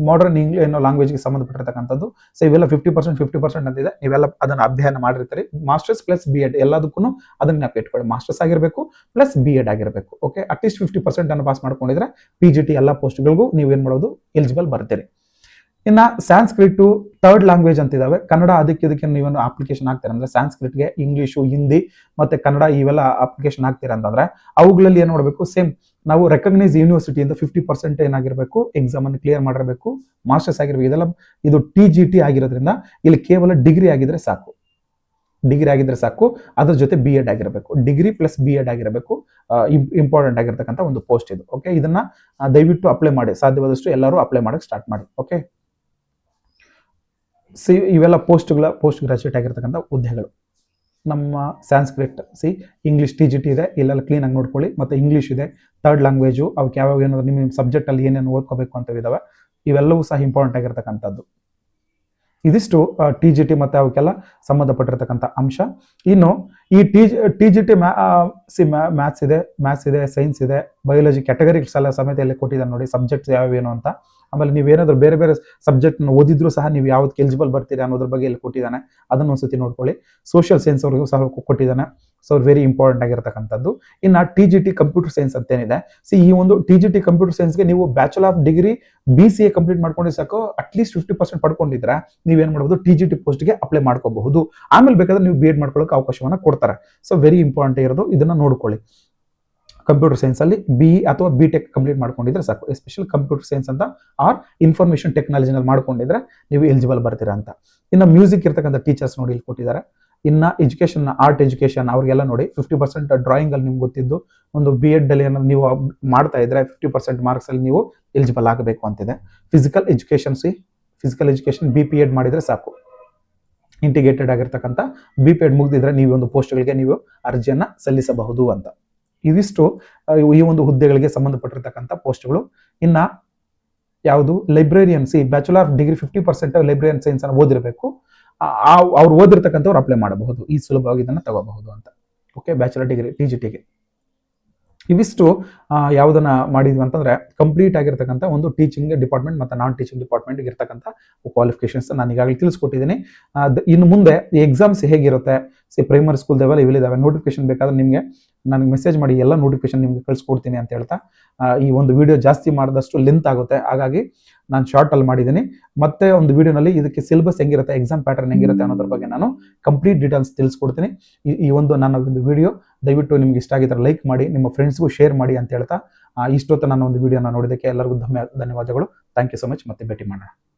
ಮಾಡರ್ನ್ ಇಂಗ್ಲಿ ಏನೋ ಲ್ಯಾಂಗ್ವೇಜ್ಗೆ ಸಂಬಂಧಪಟ್ಟಿರ್ತಕ್ಕಂಥದ್ದು. ಸೊ ಇವೆಲ್ಲ ಫಿಫ್ಟಿ ಪರ್ಸೆಂಟ್ ಫಿಫ್ಟಿ ಪರ್ಸೆಂಟ್ ಅಂತಿದೆ. ನೀವೆಲ್ಲ ಅದನ್ನ ಅಧ್ಯಯನ ಮಾಡಿರ್ತೀರಿ. ಮಾಸ್ಟರ್ಸ್ ಪ್ಲಸ್ ಬಿ ಎಡ್ ಎಲ್ಲದಕ್ಕೂ ಅದನ್ನ ನಾವು ಇಟ್ಕೊಳ್ಳಿ. ಮಾಸ್ಟರ್ಸ್ ಆಗಿರಬೇಕು ಪ್ಲಸ್ ಬಿ ಎಡ್ ಆಗಿರಬೇಕು. Okay at least fifty percent ಅನ್ನು ಪಾಸ್ ಮಾಡ್ಕೊಂಡಿದ್ರೆ ಪಿ ಜಿ ಟಿ ಎಲ್ಲ ಪೋಸ್ಟ್ಗಳಿಗೂ ನೀವು ಏನು ಮಾಡೋದು? ಎಲಿಜಿಬಲ್ ಬರ್ತೀರಿ. ಇನ್ನ ಸ್ಯಾನ್ಸ್ಕ್ರಿಟ್ ಥರ್ಡ್ ಲ್ಯಾಂಗ್ವೇಜ್ ಅಂತ ಇದಾವೆ ಕನ್ನಡ ಅದಕ್ಕೆ ಇದಕ್ಕೆ ನೀವೇನು ಅಪ್ಲಿಕೇಶನ್ ಹಾಕ್ತೀರ ಅಂದ್ರೆ ಸ್ಯಾನ್ಸ್ಕ್ರಿಟ್ಗೆ ಇಂಗ್ಲೀಷು ಹಿಂದಿ ಮತ್ತೆ ಕನ್ನಡ ಇವೆಲ್ಲ ಅಪ್ಲಿಕೇಶನ್ ಹಾಕ್ತೀರ ಅಂತಂದ್ರೆ, ಅವುಗಳಲ್ಲಿ ಏನ್ ಮಾಡಬೇಕು? ಸೇಮ್ ನಾವು ರೆಕಗ್ನೈಸ್ ಯೂನಿವರ್ಸಿಟಿಯಿಂದ ಫಿಫ್ಟಿ ಪರ್ಸೆಂಟ್ ಏನಾಗಿರಬೇಕು ಎಕ್ಸಾಮ್ ಅನ್ನು ಕ್ಲಿಯರ್ ಮಾಡಿರಬೇಕು ಮಾಸ್ಟರ್ಸ್ ಆಗಿರಬೇಕು, ಇದೆಲ್ಲ ಇದು ಟಿ ಜಿ ಟಿ ಆಗಿರೋದ್ರಿಂದ ಇಲ್ಲಿ ಕೇವಲ ಡಿಗ್ರಿ ಆಗಿದ್ರೆ ಸಾಕು. ಡಿಗ್ರಿ ಆಗಿದ್ರೆ ಸಾಕು, ಅದ್ರ ಜೊತೆ ಬಿ ಎಡ್ ಆಗಿರಬೇಕು. ಡಿಗ್ರಿ ಪ್ಲಸ್ ಬಿ ಎಡ್ ಆಗಿರಬೇಕು ಇಂಪಾರ್ಟೆಂಟ್ ಆಗಿರ್ತಕ್ಕಂಥ ಒಂದು ಪೋಸ್ಟ್ ಇದು ಓಕೆ ಇದನ್ನ ದಯವಿಟ್ಟು ಅಪ್ಲೈ ಮಾಡಿ. ಸಾಧ್ಯವಾದಷ್ಟು ಎಲ್ಲರೂ ಅಪ್ಲೈ ಮಾಡಕ್ಕೆ ಸ್ಟಾರ್ಟ್ ಮಾಡಿ ಓಕೆ ಸಿ ಇವೆಲ್ಲ ಪೋಸ್ಟ್ಗಳ ಪೋಸ್ಟ್ ಗ್ರಾಜುಯೇಟ್ ಆಗಿರ್ತಕ್ಕಂಥ ಹುದ್ದೆಗಳು. ನಮ್ಮ Sanskrit see English T G T ಇದೆ, ಇಲ್ಲೆಲ್ಲ ಕ್ಲೀನಾಗಿ ನೋಡ್ಕೊಳ್ಳಿ. ಮತ್ತು ಇಂಗ್ಲೀಷ್ ಇದೆ ಥರ್ಡ್ ಲ್ಯಾಂಗ್ವೇಜು ಅವಕ್ಕೆ ಯಾವ್ಯಾವ ಏನಾದ್ರು ನಿಮ್ಮ ಸಬ್ಜೆಕ್ಟಲ್ಲಿ ಏನೇನು ಓದ್ಕೋಬೇಕು ಅಂತ ಇದಾವೆ, ಇವೆಲ್ಲವೂ ಸಹ ಇಂಪಾರ್ಟೆಂಟ್ ಆಗಿರ್ತಕ್ಕಂಥದ್ದು. ಇದಿಷ್ಟು ಟಿ ಜಿ ಟಿ ಮತ್ತು ಅವಕ್ಕೆಲ್ಲ ಸಂಬಂಧಪಟ್ಟಿರ್ತಕ್ಕಂಥ ಅಂಶ. ಇನ್ನು, ಈ ಟಿ ಟಿ ಜಿ ಟಿ ಮ್ಯಾ ಸಿ ಮ್ಯಾಥ್ಸ್ ಇದೆ ಮ್ಯಾಥ್ಸ್ ಇದೆ ಸೈನ್ಸ್ ಇದೆ ಬಯಾಲಜಿ ಕ್ಯಾಟಗರಿಸ್ ಎಲ್ಲ ಸಮೇತ ಇಲ್ಲಿ ಕೊಟ್ಟಿದ್ದಾರೆ ನೋಡಿ ಸಬ್ಜೆಕ್ಟ್ಸ್ ಯಾವ್ಯಾವೇನು ಅಂತ. ಆಮೇಲೆ ಏನಾದರೂ ಬೇರೆ ಬೇರೆ ಸಬ್ಜೆಕ್ಟ್ನ ಓದಿದ್ರು ಸಹ ನೀವು ಯಾವ್ದಕ್ಕೆ ಎಲಿಜಿಬಲ್ ಬರ್ತೀರಿ ಅನ್ನೋದ್ರ ಬಗ್ಗೆ ಇಲ್ಲಿ ಕೊಟ್ಟಿದ್ದಾನೆ. ಅದನ್ನು ಒಂದ್ಸತಿ ನೋಡ್ಕೊಳ್ಳಿ. ಸೋಷಿಯಲ್ ಸೈನ್ಸ್ ಅವ್ರಿಗೂ ಸಹ ಕೊಟ್ಟಿದ್ದಾನೆ. ಸೊ ವೆರಿ ಇಂಪಾರ್ಟೆಂಟ್ ಆಗಿರ್ತಕ್ಕಂಥದ್ದು. ಇನ್ನು T G T computer science ಅಂತೇನಿದೆ. C ಈ ಒಂದು ಟಿ ಜಿ ಟಿ ಕಂಪ್ಯೂಟರ್ ಸೈನ್ಸ್ಗೆ ನೀವು bachelor of degree B C A complete ಮಾಡ್ಕೊಂಡು ಸಾಕು. ಅಟ್ಲೀಸ್ಟ್ ಫಿಫ್ಟಿ ಪರ್ಸೆಂಟ್ ಪಡ್ಕೊಂಡಿದ್ರೆ ನೀವು ಏನು ಮಾಡ್ಬೋದು ಟಿ ಜಿ ಟಿ ಪೋಸ್ಟ್ಗೆ ಅಪ್ಲೈ ಮಾಡ್ಕೋಬಹುದು. ಆಮೇಲೆ ಬೇಕಾದ್ರೆ ನೀವು ಬಿ ಎಡ್ ಮಾಡ್ಕೊಳ್ಳೋಕೆ ಅವಕಾಶವನ್ನ ಕೊಡ್ತಾರೆ. ಸೊ ವೆರಿ ಇಂಪಾರ್ಟೆಂಟ್ ಇರೋದು ಇದನ್ನ ನೋಡ್ಕೊಳ್ಳಿ. ಕಂಪ್ಯೂಟರ್ ಸೈನ್ಸ್ ಅಲ್ಲಿ ಬಿ ಅಥವಾ ಬಿ ಟೆಕ್ ಕಂಪ್ಲೀಟ್ ಮಾಡ್ಕೊಂಡಿದ್ರೆ ಸಾಕು. ಎಸ್ಪೆಷಲ್ ಕಂಪ್ಯೂಟರ್ ಸೈನ್ಸ್ ಅಂತ ಆರ್ ಇನ್ಫಾರ್ಮೇಶನ್ ಟೆಕ್ನಾಲಜಿನಲ್ಲಿ ಮಾಡ್ಕೊಂಡಿದ್ರೆ ನೀವು ಎಲಿಜಿಬಲ್ ಬರ್ತೀರಾ ಅಂತ. ಇನ್ನು ಮ್ಯೂಸಿಕ್ ಇರ್ತಕ್ಕಂಥ ಟೀಚರ್ಸ್ ನೋಡಿ ಇಲ್ಲಿ ಕೊಟ್ಟಿದ್ದಾರೆ. ಇನ್ನ ಎಜುಕೇಶನ್ ಆರ್ಟ್ ಎಜುಕೇಶನ್ ಅವರಿಗೆಲ್ಲ ನೋಡಿ ಫಿಫ್ಟಿ ಪರ್ಸೆಂಟ್ ಡ್ರಾಯಿಂಗ್ ಅಲ್ಲಿ ನಿಮ್ಗೆ ಗೊತ್ತಿದ್ದು ಒಂದು ಬಿ ಎಡ್ ಅಲ್ಲಿ ಏನಾದ್ರು ನೀವು ಮಾಡ್ತಾ ಇದ್ರೆ ಫಿಫ್ಟಿ ಪರ್ಸೆಂಟ್ ಮಾರ್ಕ್ಸ್ ಅಲ್ಲಿ ನೀವು ಎಲಿಜಿಬಲ್ ಆಗಬೇಕು ಅಂತಿದೆ. Physical education see physical education B P Ed ಮಾಡಿದ್ರೆ ಸಾಕು. ಇಂಟಿಗ್ರೇಟೆಡ್ ಆಗಿರ್ತಕ್ಕಂಥ ಬಿ ಪಿ ಎಡ್ ಮುಗಿದಿದ್ರೆ ನೀವು ಒಂದು ಪೋಸ್ಟ್ಗಳಿಗೆ ನೀವು ಅರ್ಜಿಯನ್ನು ಸಲ್ಲಿಸಬಹುದು ಅಂತ. ಇವಿಷ್ಟು ಈ ಒಂದು ಹುದ್ದೆಗಳಿಗೆ ಸಂಬಂಧಪಟ್ಟಿರ್ತಕ್ಕಂಥ ಪೋಸ್ಟ್ಗಳು. ಇನ್ನ ಯಾವುದು? Librarian see bachelor degree fifty percent librarian science ಅನ್ನು ಓದಿರಬೇಕು. ಅವ್ರು ಓದಿರ್ತಕ್ಕಂಥವ್ರು ಅಪ್ಲೈ ಮಾಡಬಹುದು. ಈ ಸುಲಭವಾಗಿ ಇದನ್ನು ತಗೋಬಹುದು ಅಂತ. Okay bachelor degree P G ಟಿಗೆ ಇವಿಷ್ಟು ಯಾವುದನ್ನ ಮಾಡಿದ್ವಿ ಅಂತಂದ್ರೆ ಕಂಪ್ಲೀಟ್ ಆಗಿರ್ತಕ್ಕಂಥ ಒಂದು ಟೀಚಿಂಗ್ ಡಿಪಾರ್ಟ್ಮೆಂಟ್ ಮತ್ತು ನಾನ್ ಟೀಚಿಂಗ್ ಡಿಪಾರ್ಟ್ಮೆಂಟ್ ಇರ್ತಕ್ಕಂಥ ಕ್ವಾಲಿಫಿಕೇಶನ್ಸ್ ನಾನು ಈಗಾಗಲೇ ತಿಳಿಸ್ಕೊಟ್ಟಿದ್ದೀನಿ. ಇನ್ನು ಮುಂದೆ ಎಕ್ಸಾಮ್ಸ್ ಹೇಗಿರುತ್ತೆ? ಸಿ ಪ್ರೈಮರಿ ಸ್ಕೂಲ್ ಲೆವೆಲ್ ಇವೆಲ್ಲಿದ್ದಾವೆ ನೋಟಿಫಿಕೇಶನ್ ಬೇಕಾದ್ರೆ ನಿಮಗೆ ನನಗೆ ಮೆಸೇಜ್ ಮಾಡಿ ಎಲ್ಲ ನೋಟಿಫಿಕೇಶನ್ ನಿಮ್ಗೆ ಕಳಿಸ್ಕೊಡ್ತೀನಿ ಅಂತ ಹೇಳ್ತಾ ಈ ಒಂದು ವಿಡಿಯೋ ಜಾಸ್ತಿ ಮಾಡಿದಷ್ಟು ಲೆಂತ್ ಆಗುತ್ತೆ. ಹಾಗಾಗಿ ನಾನು ಶಾರ್ಟ್ ಅಲ್ಲಿ ಮಾಡಿದ್ದೀನಿ. ಮತ್ತೆ ಒಂದು ವಿಡಿಯೋನಲ್ಲಿ ಇದಕ್ಕೆ ಸಿಲೆಬಸ್ ಹೆಂಗಿರುತ್ತೆ ಎಕ್ಸಾಮ್ ಪ್ಯಾಟರ್ನ್ ಹೆಂಗಿರುತ್ತೆ ಅನ್ನೋದ್ರ ಬಗ್ಗೆ ನಾನು ಕಂಪ್ಲೀಟ್ ಡೀಟೇಲ್ಸ್ ತಿಳಿಸ್ಕೊಡ್ತೀನಿ. ಈ- ಒಂದು ನನ್ನ ಒಂದು ವಿಡಿಯೋ ದಯವಿಟ್ಟು ನಿಮ್ಗೆ ಇಷ್ಟ ಆಗಿದ್ರೆ ಲೈಕ್ ಮಾಡಿ ನಿಮ್ಮ ಫ್ರೆಂಡ್ಸ್ಗೂ ಶೇರ್ ಮಾಡಿ ಅಂತ ಹೇಳ್ತಾ ಇಷ್ಟೊತ್ತು ನನ್ನ ಒಂದು ವಿಡಿಯೋನ ನೋಡಿದ್ದಕ್ಕೆ ಎಲ್ಲರಿಗೂ ಧನ್ಯ ಧನ್ಯವಾದಗಳು. ಥ್ಯಾಂಕ್ ಯು ಸೊ ಮಚ್ ಮತ್ತೆ ಭೇಟಿ ಮಾಡೋಣ.